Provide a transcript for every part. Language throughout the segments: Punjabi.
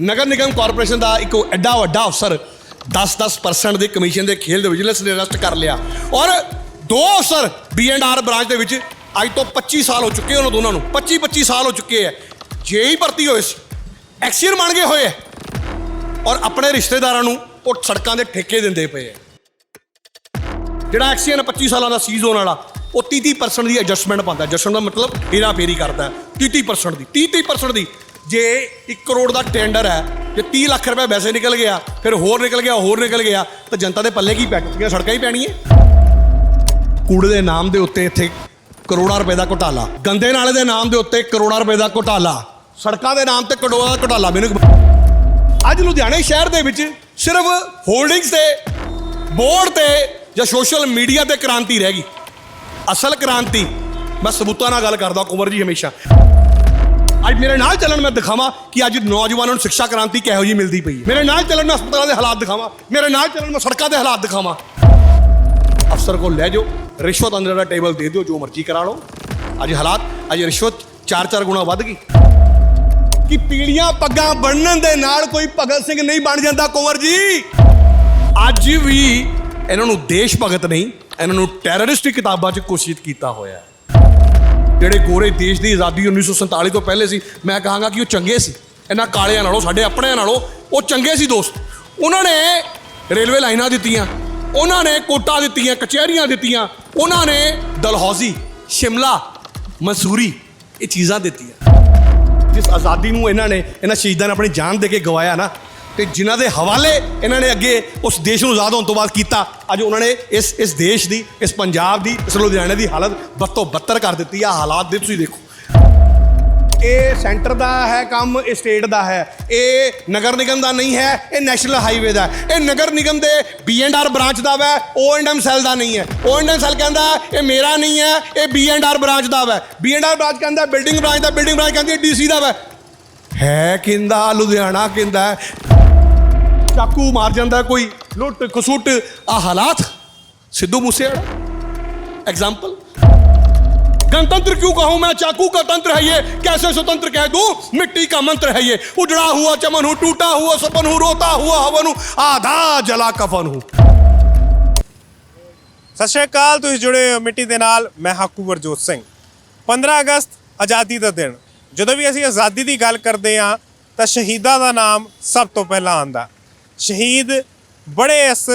ਨਗਰ ਨਿਗਮ ਕਾਰਪੋਰੇਸ਼ਨ ਦਾ ਇੱਕ ਐਡਾ ਵੱਡਾ ਅਫਸਰ 10-10% ਦੇ ਕਮਿਸ਼ਨ ਦੇ ਖੇਲ ਦੇ ਵਿਜੀਲੈਂਸ ਨੇ ਅਰੈਸਟ ਕਰ ਲਿਆ। ਔਰ ਦੋ ਅਫਸਰ ਬੀਐਨਆਰ ਬ੍ਰਾਂਚ ਦੇ ਵਿੱਚ ਅੱਜ ਤੋਂ 25 ਸਾਲ ਹੋ ਚੁੱਕੇ ਉਹਨਾਂ ਦੋਨਾਂ ਨੂੰ। 25-25 ਸਾਲ ਹੋ ਚੁੱਕੇ ਹੈ ਜੇ ਹੀ ਭਰਤੀ ਹੋਏ ਸੀ ਐਕਸੀਅਨ ਬਣ ਗਏ ਹੋਏ ਹੈ ਔਰ ਆਪਣੇ ਰਿਸ਼ਤੇਦਾਰਾਂ ਨੂੰ ਉਹ ਸੜਕਾਂ ਦੇ ਠੇਕੇ ਦਿੰਦੇ ਪਏ ਹੈ ਜਿਹੜਾ ਐਕਸੀਅਨ 25 ਸਾਲਾਂ ਦਾ ਸੀਜ਼ ਹੋਣ ਵਾਲਾ, ਉਹ 30-30% ਦੀ ਐਡਜਸਟਮੈਂਟ ਪਾਉਂਦਾ। ਐਡਜਸਟਮੈਂਟ ਦਾ ਮਤਲਬ ਹੇਰਾ ਫੇਰੀ ਕਰਦਾ ਹੈ 30-30% ਦੀ 30-30% ਦੀ। ਜੇ 1 ਕਰੋੜ ਦਾ ਟੈਂਡਰ ਹੈ, ਜੇ 30 ਲੱਖ ਰੁਪਏ ਵੈਸੇ ਨਿਕਲ ਗਿਆ, ਫਿਰ ਹੋਰ ਨਿਕਲ ਗਿਆ, ਹੋਰ ਨਿਕਲ ਗਿਆ, ਤਾਂ ਜਨਤਾ ਦੇ ਪੱਲੇ ਕੀ ਪੈ ਚੁੱਕੀਆਂ, ਸੜਕਾਂ ਹੀ ਪੈਣੀਆਂ? ਕੂੜੇ ਦੇ ਨਾਮ ਦੇ ਉੱਤੇ ਇੱਥੇ ਕਰੋੜਾਂ ਰੁਪਏ ਦਾ ਘੁਟਾਲਾ। ਗੰਦੇ ਨਾਲੇ ਦੇ ਨਾਮ ਦੇ ਉੱਤੇ ਕਰੋੜਾਂ ਰੁਪਏ ਦਾ ਘੁਟਾਲਾ। ਸੜਕਾਂ ਦੇ ਨਾਮ ਤੇ ਕਰੋੜਾਂ ਦਾ ਘੁਟਾਲਾ, ਮੈਨੂੰ ਅੱਜ ਲੁਧਿਆਣੇ ਸ਼ਹਿਰ ਦੇ ਵਿੱਚ ਸਿਰਫ ਹੋਲਡਿੰਗਸ ਤੇ ਬੋਰਡ ਤੇ ਜਾਂ ਸੋਸ਼ਲ ਮੀਡੀਆ ਤੇ ਕ੍ਰਾਂਤੀ ਰਹਿ ਗਈ। ਅਸਲ ਕ੍ਰਾਂਤੀ, ਮੈਂ ਸਬੂਤਾਂ ਨਾਲ ਗੱਲ ਕਰਦਾ, ਕੁੰਵਰ ਜੀ ਹਮੇਸ਼ਾ। ਅੱਜ ਮੇਰੇ ਨਾਲ ਚੱਲਣ ਮੈਂ ਦਿਖਾਵਾਂ ਕਿ ਅੱਜ ਨੌਜਵਾਨਾਂ ਨੂੰ ਸਿੱਖਿਆ ਕ੍ਰਾਂਤੀ ਕਿਹੋ ਜਿਹੀ ਮਿਲਦੀ ਪਈ ਹੈ। ਮੇਰੇ ਨਾਲ ਚੱਲਣ ਮੈਂ ਹਸਪਤਾਲਾਂ ਦੇ ਹਾਲਾਤ ਦਿਖਾਵਾਂ। ਮੇਰੇ ਨਾਲ ਚੱਲਣ ਮੈਂ ਸੜਕਾਂ ਦੇ ਹਾਲਾਤ ਦਿਖਾਵਾਂ। ਅਫਸਰ ਕੋਲ ਲੈ ਜਾਓ, ਰਿਸ਼ਵਤ ਅੰਦਰ ਦਾ ਟੇਬਲ ਦੇ ਦਿਓ, ਜੋ ਮਰਜ਼ੀ ਕਰਾ ਲਓ। ਅੱਜ ਹਾਲਾਤ, ਅੱਜ ਰਿਸ਼ਵਤ ਚਾਰ ਚਾਰ ਗੁਣਾ ਵੱਧ ਗਈ। ਕਿ ਪੀੜੀਆਂ ਪੱਗਾਂ ਬਣਨ ਦੇ ਨਾਲ ਕੋਈ ਭਗਤ ਸਿੰਘ ਨਹੀਂ ਬਣ ਜਾਂਦਾ, ਕੁੰਵਰ ਜੀ। ਅੱਜ ਵੀ ਇਹਨਾਂ ਨੂੰ ਦੇਸ਼ ਭਗਤ ਨਹੀਂ, ਇਹਨਾਂ ਨੂੰ ਟੈਰਰਿਸਟ ਕਿਤਾਬਾਂ 'ਚ ਘੋਸ਼ਿਤ ਕੀਤਾ ਹੋਇਆ ਹੈ। ਜਿਹੜੇ ਗੋਰੇ ਦੇਸ਼ ਦੀ ਆਜ਼ਾਦੀ 1947 ਤੋਂ ਪਹਿਲੇ ਸੀ, ਮੈਂ ਕਹਾਂਗਾ ਕਿ ਉਹ ਚੰਗੇ ਸੀ। ਇਹਨਾਂ ਕਾਲਿਆਂ ਨਾਲੋਂ, ਸਾਡੇ ਆਪਣਿਆਂ ਨਾਲੋਂ ਉਹ ਚੰਗੇ ਸੀ ਦੋਸਤ। ਉਹਨਾਂ ਨੇ ਰੇਲਵੇ ਲਾਈਨਾਂ ਦਿੱਤੀਆਂ, ਉਹਨਾਂ ਨੇ ਕੋਟਾਂ ਦਿੱਤੀਆਂ, ਕਚਹਿਰੀਆਂ ਦਿੱਤੀਆਂ, ਉਹਨਾਂ ਨੇ ਦਲਹੌਜ਼ੀ ਸ਼ਿਮਲਾ, ਮਸੂਰੀ ਇਹ ਚੀਜ਼ਾਂ ਦਿੱਤੀਆਂ। ਜਿਸ ਆਜ਼ਾਦੀ ਨੂੰ ਇਹਨਾਂ ਨੇ, ਇਹਨਾਂ ਸ਼ਹੀਦਾਂ ਨੇ ਆਪਣੀ ਜਾਨ ਦੇ ਕੇ ਗਵਾਇਆ ਨਾ ਤੇ ਜਿਨ੍ਹਾਂ ਦੇ ਹਵਾਲੇ ਇਹਨਾਂ ਨੇ ਅੱਗੇ ਉਸ ਦੇਸ਼ ਨੂੰ ਆਜ਼ਾਦ ਹੋਣ ਤੋਂ ਬਾਅਦ ਕੀਤਾ, ਅੱਜ ਉਹਨਾਂ ਨੇ ਇਸ ਇਸ ਦੇਸ਼ ਦੀ, ਇਸ ਪੰਜਾਬ ਦੀ, ਇਸ ਲੁਧਿਆਣੇ ਦੀ ਹਾਲਤ ਬੱਤੋਂ ਬੱਤਰ ਕਰ ਦਿੱਤੀ ਆ ਹਾਲਾਤ ਦੇ ਤੁਸੀਂ ਦੇਖੋ। ਇਹ ਸੈਂਟਰ ਦਾ ਹੈ ਕੰਮ, ਇਹ ਸਟੇਟ ਦਾ ਹੈ। ਇਹ ਨਗਰ ਨਿਗਮ ਦਾ ਨਹੀਂ ਹੈ, ਇਹ ਨੈਸ਼ਨਲ ਹਾਈਵੇ ਦਾ ਇਹ ਨਗਰ ਨਿਗਮ ਦੇ ਬੀਐਨਆਰ ਬ੍ਰਾਂਚ ਦਾ ਹੈ ਓਐਨਐਮ ਸੈੱਲ ਦਾ ਨਹੀਂ ਹੈ। ਓਐਨਐਮ ਸੈੱਲ ਕਹਿੰਦਾ, ਇਹ ਮੇਰਾ ਨਹੀਂ ਹੈ, ਇਹ ਬੀਐਨਆਰ ਬ੍ਰਾਂਚ ਦਾ ਹੈ ਬੀਐਨਆਰ ਬ੍ਰਾਂਚ ਕਹਿੰਦਾ, ਬਿਲਡਿੰਗ ਬ੍ਰਾਂਚ ਦਾ, ਬਿਲਡਿੰਗ ਬ੍ਰਾਂਚ ਕਹਿੰਦੀ ਡੀਸੀ ਦਾ ਵੈ। ਹੈ ਕਿੰਦਾ, ਲੁਧਿਆਣਾ ਕਿੰਦਾ ਚਾਕੂ ਮਾਰ ਜਾਂਦਾ ਕੋਈ ਲੁੱਟ ਖਸੁੱਟ ਆ ਹਾਲਾਤ ਸਿੱਧੂ ਮੂਸੇਵਾਲਾ एग्जाम्पल गणतंत्र क्यों कहूं मैं चाकू का तंत्र है ये कैसे स्वतंत्र कह दूं मिट्टी का मंत्र है ये उजड़ा हुआ चमन हूं टूटा हुआ सपन हूं रोता हुआ हवन हूं आधा जला कफन हूं ਸਤਿ ਸ਼੍ਰੀ ਅਕਾਲ ਤੁਸੀਂ ਜੁੜੇ ਹੋ ਮਿੱਟੀ ਦੇ ਨਾਲ ਮੈਂ ਹਾਕੂ ਵਰਜੋਤ ਸਿੰਘ 15 ਅਗਸਤ ਆਜ਼ਾਦੀ ਦਾ ਦਿਨ ਜਦੋਂ ਵੀ ਅਸੀਂ ਆਜ਼ਾਦੀ ਦੀ ਗੱਲ ਕਰਦੇ ਹਾਂ ਤਾਂ ਸ਼ਹੀਦਾਂ ਦਾ ਨਾਮ ਸਭ ਤੋਂ ਪਹਿਲਾਂ ਆਉਂਦਾ ਸ਼ਹੀਦ ਬੜੇ ਇਸ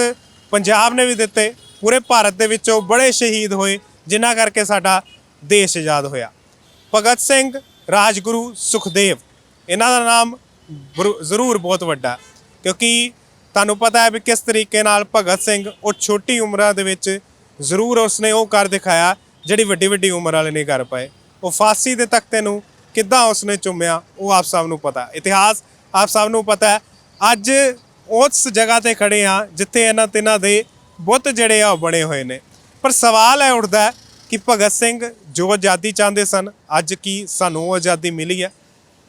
ਪੰਜਾਬ ਨੇ ਵੀ ਦਿੱਤੇ, ਪੂਰੇ ਭਾਰਤ ਦੇ ਵਿੱਚੋਂ ਬੜੇ ਸ਼ਹੀਦ ਹੋਏ, ਜਿਨ੍ਹਾਂ ਕਰਕੇ ਸਾਡਾ ਦੇਸ਼ ਆਜ਼ਾਦ ਹੋਇਆ। ਭਗਤ ਸਿੰਘ, ਰਾਜਗੁਰੂ, ਸੁਖਦੇਵ, ਇਹਨਾਂ ਦਾ ਨਾਮ ਬਰੂ- ਜ਼ਰੂਰ ਬਹੁਤ ਵੱਡਾ, ਕਿਉਂਕਿ ਤੁਹਾਨੂੰ ਪਤਾ ਹੈ ਵੀ ਕਿਸ ਤਰੀਕੇ ਨਾਲ ਭਗਤ ਸਿੰਘ ਉਹ ਛੋਟੀ ਉਮਰਾਂ ਦੇ ਵਿੱਚ ਜ਼ਰੂਰ ਉਸਨੇ ਉਹ ਕਰ ਦਿਖਾਇਆ, ਜਿਹੜੀ ਵੱਡੀ ਵੱਡੀ ਉਮਰ ਵਾਲੇ ਨਹੀਂ ਕਰ ਪਾਏ। ਉਹ ਫਾਂਸੀ ਦੇ ਤਖਤੇ ਨੂੰ ਕਿੱਦਾਂ ਉਸਨੇ ਚੁੰਮਿਆ, ਉਹ ਆਪ ਸਭ ਨੂੰ ਪਤਾ। ਇਤਿਹਾਸ ਆਪ ਸਭ ਨੂੰ ਪਤਾ ਹੈ। ਅੱਜ ਉਸ ਜਗ੍ਹਾ ਤੇ ਖੜੇ ਆ ਜਿੱਥੇ ਇਹਨਾਂ ਤਿੰਨਾਂ ਦੇ ਬੁੱਤ ਜਿਹੜੇ ਆ ਉਹ ਬਣੇ ਹੋਏ ਨੇ। ਪਰ ਸਵਾਲ ਇਹ ਉੱਠਦਾ ਕਿ ਭਗਤ ਸਿੰਘ ਜੋ ਆਜ਼ਾਦੀ ਚਾਹੁੰਦੇ ਸਨ, ਅੱਜ ਕੀ ਸਾਨੂੰ ਉਹ ਆਜ਼ਾਦੀ ਮਿਲੀ ਹੈ?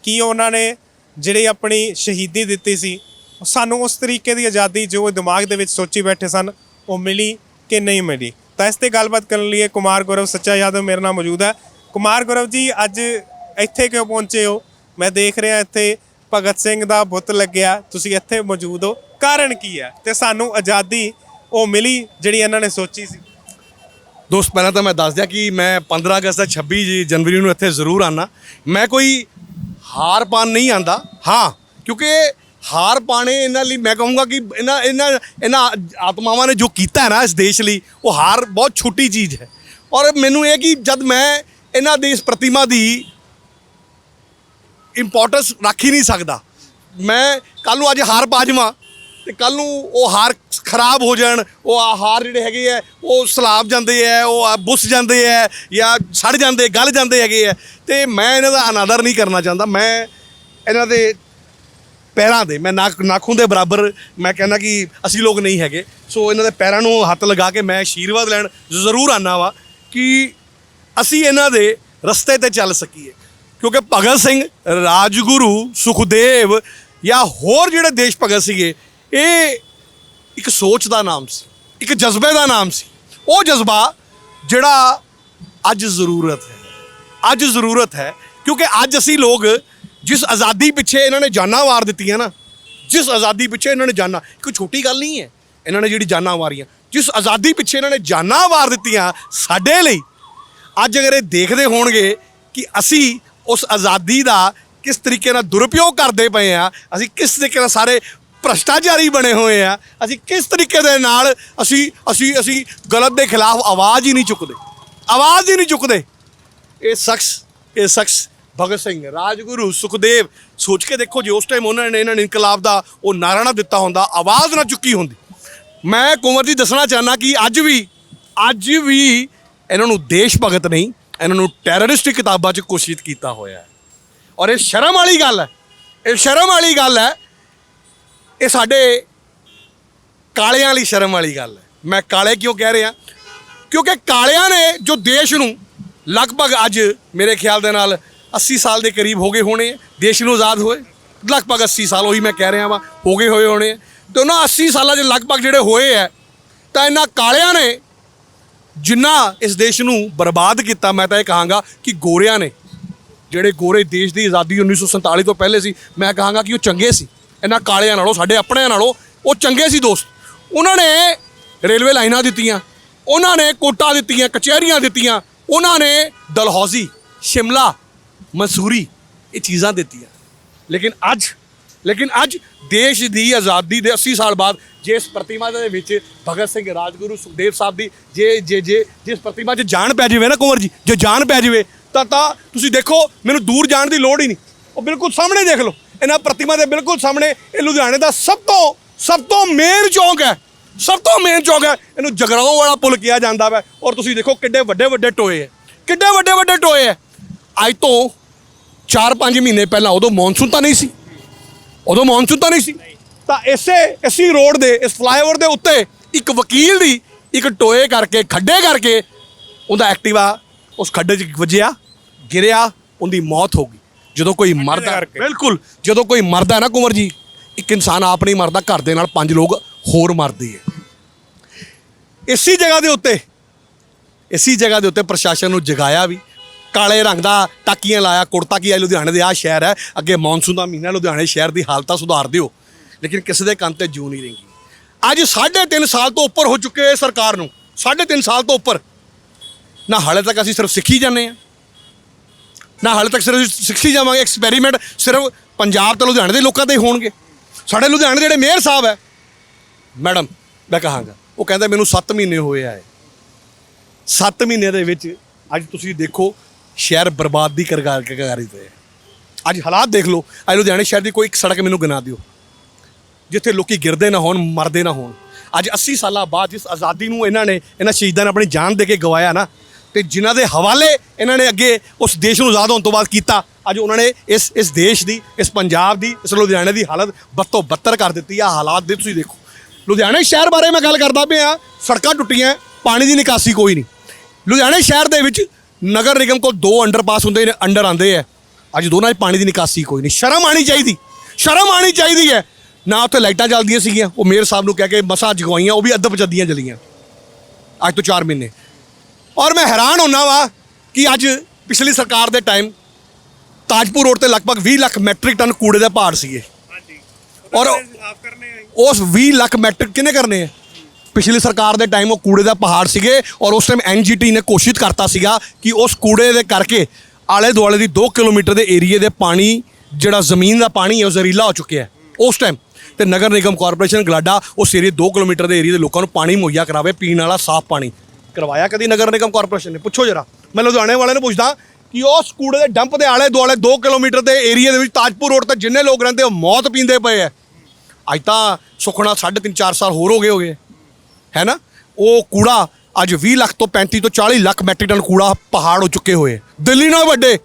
ਕੀ ਉਹਨਾਂ ਨੇ ਜਿਹੜੀ ਆਪਣੀ ਸ਼ਹੀਦੀ ਦਿੱਤੀ ਸੀ, ਸਾਨੂੰ ਉਸ ਤਰੀਕੇ ਦੀ ਆਜ਼ਾਦੀ ਜੋ ਦਿਮਾਗ ਦੇ ਵਿੱਚ ਸੋਚੀ ਬੈਠੇ ਸਨ, ਉਹ ਮਿਲੀ ਕਿ ਨਹੀਂ ਮਿਲੀ? ਤਾਂ ਇਸ ਤੇ ਗੱਲਬਾਤ ਕਰਨ ਲਈ ਕੁਮਾਰ ਗੌਰਵ ਸੱਚਾ ਯਾਦਵ ਮੇਰੇ ਨਾਲ ਮੌਜੂਦ ਹੈ। ਕੁਮਾਰ ਗੌਰਵ ਜੀ, ਅੱਜ ਇੱਥੇ ਕਿਉਂ ਪਹੁੰਚੇ ਹੋ? ਮੈਂ ਦੇਖ ਰਿਹਾ ਇੱਥੇ ਭਗਤ ਸਿੰਘ ਦਾ ਬੁੱਤ ਲੱਗਿਆ, ਤੁਸੀਂ ਇੱਥੇ ਮੌਜੂਦ ਹੋ। ਕਾਰਨ ਕੀ ਹੈ? ਤੇ ਸਾਨੂੰ ਆਜ਼ਾਦੀ ਉਹ ਮਿਲੀ ਜਿਹੜੀ ਇਹਨਾਂ ਨੇ ਸੋਚੀ ਸੀ। ਦੋਸਤ, ਪਹਿਲਾਂ ਤਾਂ ਮੈਂ ਦੱਸ ਦਿਆਂ ਕਿ ਮੈਂ 15 ਅਗਸਤ ਦਾ 26 ਜਨਵਰੀ ਨੂੰ ਇੱਥੇ ਜ਼ਰੂਰ ਆਣਾ ਮੈਂ ਕੋਈ ਹਾਰ ਪਾਣ ਨਹੀਂ ਆਂਦਾ। ਹਾਂ, ਕਿਉਂਕਿ ਹਾਰ ਪਾਣੇ ਇਹਨਾਂ ਲਈ ਮੈਂ ਕਹੂੰਗਾ ਕਿ ਇਹਨਾਂ ਇਹਨਾਂ ਇਹਨਾਂ ਆਤਮਾਵਾਂ ਨੇ ਜੋ ਕੀਤਾ ਹੈ ਨਾ ਇਸ ਦੇਸ਼ ਲਈ, ਉਹ ਹਾਰ ਬਹੁਤ ਛੋਟੀ ਚੀਜ਼ ਹੈ। ਔਰ ਮੈਨੂੰ ਇਹ ਕਿ ਜਦ ਮੈਂ ਇਹਨਾਂ ਦੀ ਇਸ ਪ੍ਰਤਿਮਾ ਦੀ ਇੰਪੋਰਟੈਂਸ ਰੱਖ ਹੀ ਨਹੀਂ ਸਕਦਾ। ਮੈਂ ਕੱਲ ਨੂੰ ਅੱਜ ਹਾਰ ਪਾ ਜਾਵਾਂ ਤੇ ਕੱਲ ਨੂੰ ਉਹ ਹਾਰ ਖਰਾਬ ਹੋ ਜਾਣ, ਉਹ ਆ ਹਾਰ ਜਿਹੜੇ ਹੈਗੇ ਆ, ਉਹ ਸਲਾਬ ਜਾਂਦੇ ਆ, ਉਹ ਆ ਬੁੱਸ ਜਾਂਦੇ ਆ ਜਾਂ ਸੜ ਜਾਂਦੇ, ਗਲ ਜਾਂਦੇ ਹੈਗੇ ਆ ਤੇ ਮੈਂ ਇਹਨਾਂ ਦਾ ਅਨਾਦਰ ਨਹੀਂ ਕਰਨਾ ਚਾਹੁੰਦਾ। ਮੈਂ ਇਹਨਾਂ ਦੇ ਪੈਰਾਂ ਦੇ, ਮੈਂ ਨਾਖ ਨਾਖੂਨ ਦੇ ਬਰਾਬਰ ਮੈਂ ਕਹਿੰਦਾ ਕਿ ਅਸੀਂ ਲੋਕ ਨਹੀਂ ਹੈਗੇ। ਸੋ ਇਹਨਾਂ ਦੇ ਪੈਰਾਂ ਨੂੰ ਹੱਥ ਲਗਾ ਕੇ ਮੈਂ ਆਸ਼ੀਰਵਾਦ ਲੈਣ ਜ਼ਰੂਰ ਆਨਾ ਵਾ ਕਿ ਅਸੀਂ ਇਹਨਾਂ ਦੇ ਰਸਤੇ ਤੇ ਚੱਲ ਸਕੀਏ। ਕਿਉਂਕਿ ਭਗਤ ਸਿੰਘ, ਰਾਜਗੁਰੂ, ਸੁਖਦੇਵ ਜਾਂ ਹੋਰ ਜਿਹੜੇ ਦੇਸ਼ ਭਗਤ ਸੀਗੇ, ਇਹ ਇੱਕ ਸੋਚ ਦਾ ਨਾਮ ਸੀ, ਇੱਕ ਜਜ਼ਬੇ ਦਾ ਨਾਮ ਸੀ। ਉਹ ਜਜ਼ਬਾ ਜਿਹੜਾ ਅੱਜ ਜ਼ਰੂਰਤ ਹੈ, ਅੱਜ ਜ਼ਰੂਰਤ ਹੈ, ਕਿਉਂਕਿ ਅੱਜ ਅਸੀਂ ਲੋਕ ਜਿਸ ਆਜ਼ਾਦੀ ਪਿੱਛੇ ਇਹਨਾਂ ਨੇ ਜਾਨਾਂ ਵਾਰ ਦਿੱਤੀਆਂ ਨਾ, ਜਿਸ ਆਜ਼ਾਦੀ ਪਿੱਛੇ ਇਹਨਾਂ ਨੇ ਜਾਨਾਂ, ਕੋਈ ਛੋਟੀ ਗੱਲ ਨਹੀਂ ਹੈ, ਇਹਨਾਂ ਨੇ ਜਿਹੜੀ ਜਾਨਾਂ ਵਾਰੀਆਂ, ਜਿਸ ਆਜ਼ਾਦੀ ਪਿੱਛੇ ਇਹਨਾਂ ਨੇ ਜਾਨਾਂ ਵਾਰ ਦਿੱਤੀਆਂ ਸਾਡੇ ਲਈ, ਅੱਜ ਅਗਰ ਇਹ ਦੇਖਦੇ ਹੋਣਗੇ ਕਿ ਅਸੀਂ ਉਸ ਆਜ਼ਾਦੀ ਦਾ ਕਿਸ ਤਰੀਕੇ ਨਾਲ ਦੁਰਉਪਯੋਗ ਕਰਦੇ ਪਏ ਆ, ਅਸੀਂ ਕਿਸ ਤਰੀਕੇ ਨਾਲ ਸਾਰੇ ਭ੍ਰਸ਼ਟਾਚਾਰੀ ਬਣੇ ਹੋਏ ਆ, ਅਸੀਂ ਕਿਸ ਤਰੀਕੇ ਦੇ ਨਾਲ ਅਸੀਂ ਅਸੀਂ ਅਸੀਂ ਗਲਤ ਦੇ ਖਿਲਾਫ ਆਵਾਜ਼ ਹੀ ਨਹੀਂ ਚੁੱਕਦੇ। ਆਵਾਜ਼ ਹੀ ਨਹੀਂ ਚੁੱਕਦੇ। ਇਹ ਸ਼ਖਸ ਇਹ ਸ਼ਖਸ ਭਗਤ ਸਿੰਘ, ਰਾਜਗੁਰੂ ਸੁਖਦੇਵ, ਸੋਚ ਕੇ ਦੇਖੋ ਜੇ ਉਸ ਟਾਈਮ ਉਹਨਾਂ ਨੇ ਇਹਨਾਂ ਨੇ ਇਨਕਲਾਬ ਦਾ ਉਹ ਨਾਰਾ ਨਾ ਦਿੱਤਾ ਹੁੰਦਾ, ਆਵਾਜ਼ ਨਾ ਚੁੱਕੀ ਹੁੰਦੀ। ਮੈਂ ਕੁੰਵਰ ਜੀ ਦੱਸਣਾ ਚਾਹਨਾ ਕਿ ਅੱਜ ਵੀ ਅੱਜ ਵੀ ਇਹਨਾਂ ਨੂੰ ਦੇਸ਼ ਭਗਤ ਨਹੀਂ ਇਹਨਾਂ ਨੂੰ ਟੈਰਰਿਸਟ ਕਿਤਾਬਾਂ 'ਚ ਘੋਸ਼ਿਤ ਕੀਤਾ ਹੋਇਆ ਹੈ। ਔਰ ਇਹ ਸ਼ਰਮ ਵਾਲੀ ਗੱਲ ਹੈ। ਇਹ ਸ਼ਰਮ ਵਾਲੀ ਗੱਲ ਹੈ। ਇਹ ਸਾਡੇ ਕਾਲਿਆਂ ਲਈ ਸ਼ਰਮ ਵਾਲੀ ਗੱਲ ਹੈ। ਮੈਂ ਕਾਲੇ ਕਿਉਂ ਕਹਿ ਰਿਹਾ? ਕਿਉਂਕਿ ਕਾਲਿਆਂ ਨੇ ਜੋ ਦੇਸ਼ ਨੂੰ ਲਗਭਗ ਅੱਜ ਮੇਰੇ ਖਿਆਲ ਦੇ ਨਾਲ 80 ਸਾਲ ਦੇ ਕਰੀਬ ਹੋ ਗਏ ਹੋਣੇ ਆ, ਦੇਸ਼ ਨੂੰ ਆਜ਼ਾਦ ਹੋਏ। ਲਗਭਗ 80 ਸਾਲ ਉਹੀ ਮੈਂ ਕਹਿ ਰਿਹਾ ਵਾਂ ਹੋ ਗਏ ਹੋਏ ਹੋਣੇ ਆ। ਤੇ ਉਹਨਾਂ 80 ਸਾਲਾਂ 'ਚ ਲਗਭਗ ਜਿਹੜੇ ਹੋਏ ਆ ਤਾਂ ਇਹਨਾਂ ਕਾਲਿਆਂ ਨੇ ਜਿੰਨਾ ਇਸ ਦੇਸ਼ ਨੂੰ ਬਰਬਾਦ ਕੀਤਾ, ਮੈਂ ਤਾਂ ਇਹ ਕਹਾਂਗਾ ਕਿ ਗੋਰਿਆਂ ਨੇ, ਜਿਹੜੇ ਗੋਰੇ ਦੇਸ਼ ਦੀ ਆਜ਼ਾਦੀ 1947 ਤੋਂ ਪਹਿਲੇ ਸੀ, ਮੈਂ ਕਹਾਂਗਾ ਕਿ ਉਹ ਚੰਗੇ ਸੀ। ਇਹਨਾਂ ਕਾਲਿਆਂ ਨਾਲੋਂ, ਸਾਡੇ ਆਪਣਿਆਂ ਨਾਲੋਂ ਉਹ ਚੰਗੇ ਸੀ ਦੋਸਤ। ਉਹਨਾਂ ਨੇ ਰੇਲਵੇ ਲਾਈਨਾਂ ਦਿੱਤੀਆਂ, ਉਹਨਾਂ ਨੇ ਕੋਟਾ ਦਿੱਤੀਆਂ, ਕਚਹਿਰੀਆਂ ਦਿੱਤੀਆਂ, ਉਹਨਾਂ ਨੇ ਦਲਹੌਜ਼ੀ ਸ਼ਿਮਲਾ, ਮਸੂਰੀ, ਇਹ ਚੀਜ਼ਾਂ ਦਿੱਤੀਆਂ। ਲੇਕਿਨ ਅੱਜ ਲੇਕਿਨ ਅੱਜ ਦੇਸ਼ ਦੀ ਆਜ਼ਾਦੀ ਦੇ 80 ਸਾਲ ਬਾਅਦ ਜਿਸ ਪ੍ਰਤਿਮਾ ਦੇ ਵਿੱਚ ਭਗਤ ਸਿੰਘ ਰਾਜਗੁਰੂ ਸੁਖਦੇਵ ਸਾਹਿਬ ਦੀ ਜੇ ਜੇ ਜੇ ਜਿਸ ਪ੍ਰਤਿਮਾ 'ਚ ਜਾਨ ਪੈ ਜਾਵੇ ਨਾ ਕੁੰਵਰ ਜੀ, ਜੇ ਜਾਨ ਪੈ ਜਾਵੇ, ਤਾਂ ਤਾਂ ਤੁਸੀਂ ਦੇਖੋ, ਮੈਨੂੰ ਦੂਰ ਜਾਣ ਦੀ ਲੋੜ ਹੀ ਨਹੀਂ। ਉਹ ਬਿਲਕੁਲ ਸਾਹਮਣੇ ਦੇਖ ਲਓ, ਇਹਨਾਂ ਪ੍ਰਤਿਮਾ ਦੇ ਬਿਲਕੁਲ ਸਾਹਮਣੇ ਇਹ ਲੁਧਿਆਣੇ ਦਾ ਸਭ ਤੋਂ ਸਭ ਤੋਂ ਮੇਨ ਚੌਂਕ ਹੈ, ਸਭ ਤੋਂ ਮੇਨ ਚੌਂਕ ਹੈ, ਇਹਨੂੰ ਜਗਰਾਓਂ ਵਾਲਾ ਪੁਲ ਕਿਹਾ ਜਾਂਦਾ ਵਾ। ਔਰ ਤੁਸੀਂ ਦੇਖੋ ਕਿੱਡੇ ਵੱਡੇ ਵੱਡੇ ਟੋਏ ਹੈ, ਕਿੱਡੇ ਵੱਡੇ ਵੱਡੇ ਟੋਏ ਹੈ। ਅੱਜ ਤੋਂ 4-5 ਮਹੀਨੇ ਪਹਿਲਾਂ ਉਦੋਂ ਮੌਨਸੂਨ ਤਾਂ ਨਹੀਂ ਸੀ। ਉਦੋਂ ਮੌਨਸੂਨ ਤਾਂ ਨਹੀਂ ਸੀ। ਤਾਂ ਇਸੇ ਇਸੀ ਰੋਡ ਦੇ ਇਸ ਫਲਾਈਓਵਰ ਦੇ ਉੱਤੇ ਇੱਕ ਵਕੀਲ ਦੀ ਇੱਕ ਟੋਏ ਕਰਕੇ ਖੱਡੇ ਕਰਕੇ ਉਹਦਾ ਐਕਟਿਵਾ ਉਸ ਖੱਡੇ 'ਚ ਵੱਜਿਆ ਗਿਰਿਆ ਉਹਦੀ ਮੌਤ ਹੋ ਗਈ। ਜਦੋਂ ਕੋਈ ਮਰਦਾ। ਬਿਲਕੁਲ। ਜਦੋਂ ਕੋਈ ਮਰਦਾ ਨਾ ਕੁੰਵਰ ਜੀ ਇੱਕ ਇਨਸਾਨ ਆਪ ਨਹੀਂ ਮਰਦਾ ਘਰ ਦੇ ਨਾਲ ਪੰਜ ਲੋਕ ਹੋਰ ਮਰਦੇ ਹੈ ਇਸੀ ਜਗ੍ਹਾ ਦੇ ਉੱਤੇ ਇਸੀ ਜਗ੍ਹਾ ਦੇ ਉੱਤੇ ਪ੍ਰਸ਼ਾਸਨ ਨੂੰ ਜਗਾਇਆ ਵੀ ਕਾਲੇ ਰੰਗ ਦਾ ਟਾਕੀਆਂ ਲਾਇਆ, ਕੁੜਤਾ ਕੀ ਹੈ? ਲੁਧਿਆਣੇ ਦੇ ਆ ਸ਼ਹਿਰ ਹੈ। ਅੱਗੇ ਮੌਨਸੂਨ ਦਾ ਮਹੀਨਾ ਲੁਧਿਆਣੇ ਸ਼ਹਿਰ ਦੀ ਹਾਲਤਾਂ ਸੁਧਾਰ ਦਿਓ। ਲੇਕਿਨ ਕਿਸੇ ਦੇ ਕੰਨ ਤੇ ਜੂ ਨਹੀਂ ਰਹੇਗੀ। ਅੱਜ 3.5 ਸਾਲ ਤੋਂ ਉੱਪਰ ਹੋ ਚੁੱਕੇ ਹੈ ਸਰਕਾਰ ਨੂੰ। 3.5 ਸਾਲ ਤੋਂ ਉੱਪਰ। ਨਾ ਹਾਲੇ ਤੱਕ ਅਸੀਂ ਸਿਰਫ ਸਿੱਖੀ ਜਾਂਦੇ ਹਾਂ। ਨਾ ਹਾਲੇ ਤੱਕ ਸਿਰਫ ਸਿੱਖੀ ਜਾਵਾਂਗੇ। ਐਕਸਪੈਰੀਮੈਂਟ ਸਿਰਫ ਪੰਜਾਬ ਤੇ ਲੁਧਿਆਣੇ ਦੇ ਲੋਕਾਂ ਤੇ ਹੀ ਹੋਣਗੇ। ਸਾਡੇ ਲੁਧਿਆਣੇ ਦੇ ਜਿਹੜੇ ਮੇਅਰ ਸਾਹਿਬ ਹੈ ਮੈਡਮ ਮੈਂ ਕਹਾਂਗਾ, ਉਹ ਕਹਿੰਦਾ ਮੈਨੂੰ 7 ਮਹੀਨੇ ਹੋਏ ਆ 7 ਮਹੀਨੇ ਦੇ ਵਿੱਚ ਅੱਜ ਤੁਸੀਂ ਦੇਖੋ ਸ਼ਹਿਰ ਬਰਬਾਦੀ ਕਰਗਾ ਕਗਾਰੀ ਤੇ ਹੈ। ਅੱਜ ਹਾਲਾਤ ਦੇਖ ਲਓ। ਅੱਜ ਲੁਧਿਆਣੇ ਸ਼ਹਿਰ ਦੀ ਕੋਈ ਇੱਕ ਸੜਕ ਮੈਨੂੰ ਗਿਣਾ ਦਿਓ। ਜਿੱਥੇ ਲੋਕੀ ਗਿਰਦੇ ਨਾ ਹੋਣ, ਮਰਦੇ ਨਾ ਹੋਣ। ਅੱਜ 80 ਸਾਲਾਂ ਬਾਅਦ ਜਿਸ ਆਜ਼ਾਦੀ ਨੂੰ ਇਹਨਾਂ ਨੇ, ਇਹਨਾਂ ਸ਼ਹੀਦਾਂ ਨੇ ਆਪਣੀ ਜਾਨ ਦੇ ਕੇ ਗਵਾਇਆ ਨਾ, ਤੇ ਜਿਨ੍ਹਾਂ ਦੇ ਹਵਾਲੇ ਇਹਨਾਂ ਨੇ ਅੱਗੇ ਉਸ ਦੇਸ਼ ਨੂੰ ਆਜ਼ਾਦ ਹੋਣ ਤੋਂ ਬਾਅਦ ਕੀਤਾ, ਅੱਜ ਉਹਨਾਂ ਨੇ ਇਸ ਇਸ ਦੇਸ਼ ਦੀ, ਇਸ ਪੰਜਾਬ ਦੀ, ਇਸ ਲੁਧਿਆਣੇ ਦੀ ਹਾਲਤ ਬੱਤੋਂ ਬੱਤਰ ਕਰ ਦਿੱਤੀ ਆ। ਹਾਲਾਤ ਦੇ ਤੁਸੀਂ ਦੇਖੋ। ਲੁਧਿਆਣੇ ਸ਼ਹਿਰ ਬਾਰੇ ਮੈਂ ਗੱਲ ਕਰਦਾ ਪਿਆ। ਸੜਕਾਂ ਟੁੱਟੀਆਂ, ਪਾਣੀ ਦੀ ਨਿਕਾਸੀ ਕੋਈ ਨਹੀਂ। ਲੁਧਿਆਣੇ ਸ਼ਹਿਰ ਦੇ ਵਿੱਚ ਨਗਰ ਨਿਗਮ ਕੋਲ ਦੋ ਅੰਡਰਪਾਸ ਹੁੰਦੇ ਨੇ ਅੰਡਰ ਆਉਂਦੇ ਆ। ਅੱਜ ਦੋਨਾਂ 'ਚ ਪਾਣੀ ਦੀ ਨਿਕਾਸੀ ਕੋਈ ਨਹੀਂ। ਸ਼ਰਮ ਆਣੀ ਚਾਹੀਦੀ। ਸ਼ਰਮ ਆਣੀ ਚਾਹੀਦੀ ਹੈ। ਨਾ ਉੱਥੇ ਲਾਈਟਾਂ ਚੱਲਦੀਆਂ ਸੀਗੀਆਂ। ਉਹ ਮੇਅਰ ਸਾਹਿਬ ਨੂੰ ਕਹਿ ਕੇ ਮਸਾਂ ਜਗਵਾਈਆਂ ਉਹ ਵੀ ਅੱਧ ਪਚੱਦੀਆਂ ਜਲੀਆਂ ਅੱਜ ਤੋਂ 4 ਮਹੀਨੇ। ਔਰ ਮੈਂ ਹੈਰਾਨ ਹੁੰਨਾ ਵਾ ਕਿ ਅੱਜ ਪਿਛਲੀ ਸਰਕਾਰ ਦੇ ਟਾਈਮ ਤਾਜਪੁਰ ਰੋਡ ਤੇ ਲਗਭਗ 20 ਲੱਖ ਮੈਟ੍ਰਿਕ ਟਨ ਕੂੜੇ ਦੇ ਪਹਾੜ ਸੀਗੇ। ਹਾਂਜੀ। ਔਰ ਉਸ 20 ਲੱਖ ਮੈਟ੍ਰਿਕ ਕਿਹਨੇ ਕਰਨੇ ਆ? ਪਿਛਲੀ ਸਰਕਾਰ ਦੇ ਟਾਈਮ ਉਹ ਕੂੜੇ ਦਾ ਪਹਾੜ ਸੀਗੇ ਔਰ ਉਸ ਟਾਈਮ ਐਨਜੀਟੀ ਨੇ ਕੋਸ਼ਿਸ਼ ਕਰਤਾ ਸੀਗਾ ਕਿ ਉਸ ਕੂੜੇ ਦੇ ਕਰਕੇ ਆਲੇ ਦੁਆਲੇ ਦੀ 2 ਕਿਲੋਮੀਟਰ ਦੇ ਏਰੀਏ ਦੇ ਪਾਣੀ, ਜਿਹੜਾ ਜ਼ਮੀਨ ਦਾ ਪਾਣੀ ਹੈ, ਉਹ ਜ਼ਹਿਰੀਲਾ ਹੋ ਚੁੱਕਿਆ ਹੈ। ਉਸ ਟਾਈਮ ਤੇ ਨਗਰ ਨਿਗਮ ਕਾਰਪੋਰੇਸ਼ਨ ਗਲਾਡਾ ਉਸ ਏਰੀਏ 2 ਕਿਲੋਮੀਟਰ ਦੇ ਏਰੀਏ ਦੇ ਲੋਕਾਂ ਨੂੰ ਪਾਣੀ ਮੁਹੱਈਆ ਕਰਾਵੇ, ਪੀਣ ਵਾਲਾ ਸਾਫ਼ ਪਾਣੀ। ਕਰਵਾਇਆ ਕਦੀ ਨਗਰ ਨਿਗਮ ਕਾਰਪੋਰੇਸ਼ਨ ਨੇ? ਪੁੱਛੋ ਜਰਾ। ਮੈਂ ਲੁਧਿਆਣੇ ਵਾਲਿਆਂ ਨੂੰ ਪੁੱਛਦਾ ਕਿ ਉਸ ਕੂੜੇ ਦੇ ਡੰਪ ਦੇ ਆਲੇ ਦੁਆਲੇ 2 ਕਿਲੋਮੀਟਰ ਦੇ ਏਰੀਏ ਦੇ ਵਿੱਚ ਤਾਜਪੁਰ ਰੋਡ ਤੇ ਜਿੰਨੇ ਲੋਕ ਰਹਿੰਦੇ ਉਹ ਮੌਤ ਪੀਂਦੇ ਪਏ ਆ। ਅੱਜ ਤਾਂ ਸੁਖਣਾ 3.5 4 ਸਾਲ ਹੋਰ ਹੋ ਗਏ ਹੋਗੇ। ਹੈ ਨਾ? ਉਹ ਕੂੜਾ ਅੱਜ 20 ਲੱਖ ਤੋਂ 35 ਤੋਂ 40 ਲੱਖ ਮੈਟ੍ਰਿਕ ਟਨ ਕੂੜਾ ਪਹਾੜ ਹੋ ਚੁੱਕੇ ਹੋਏ। ਦਿੱਲੀ ਨਾਲ ਵੱਡੇ।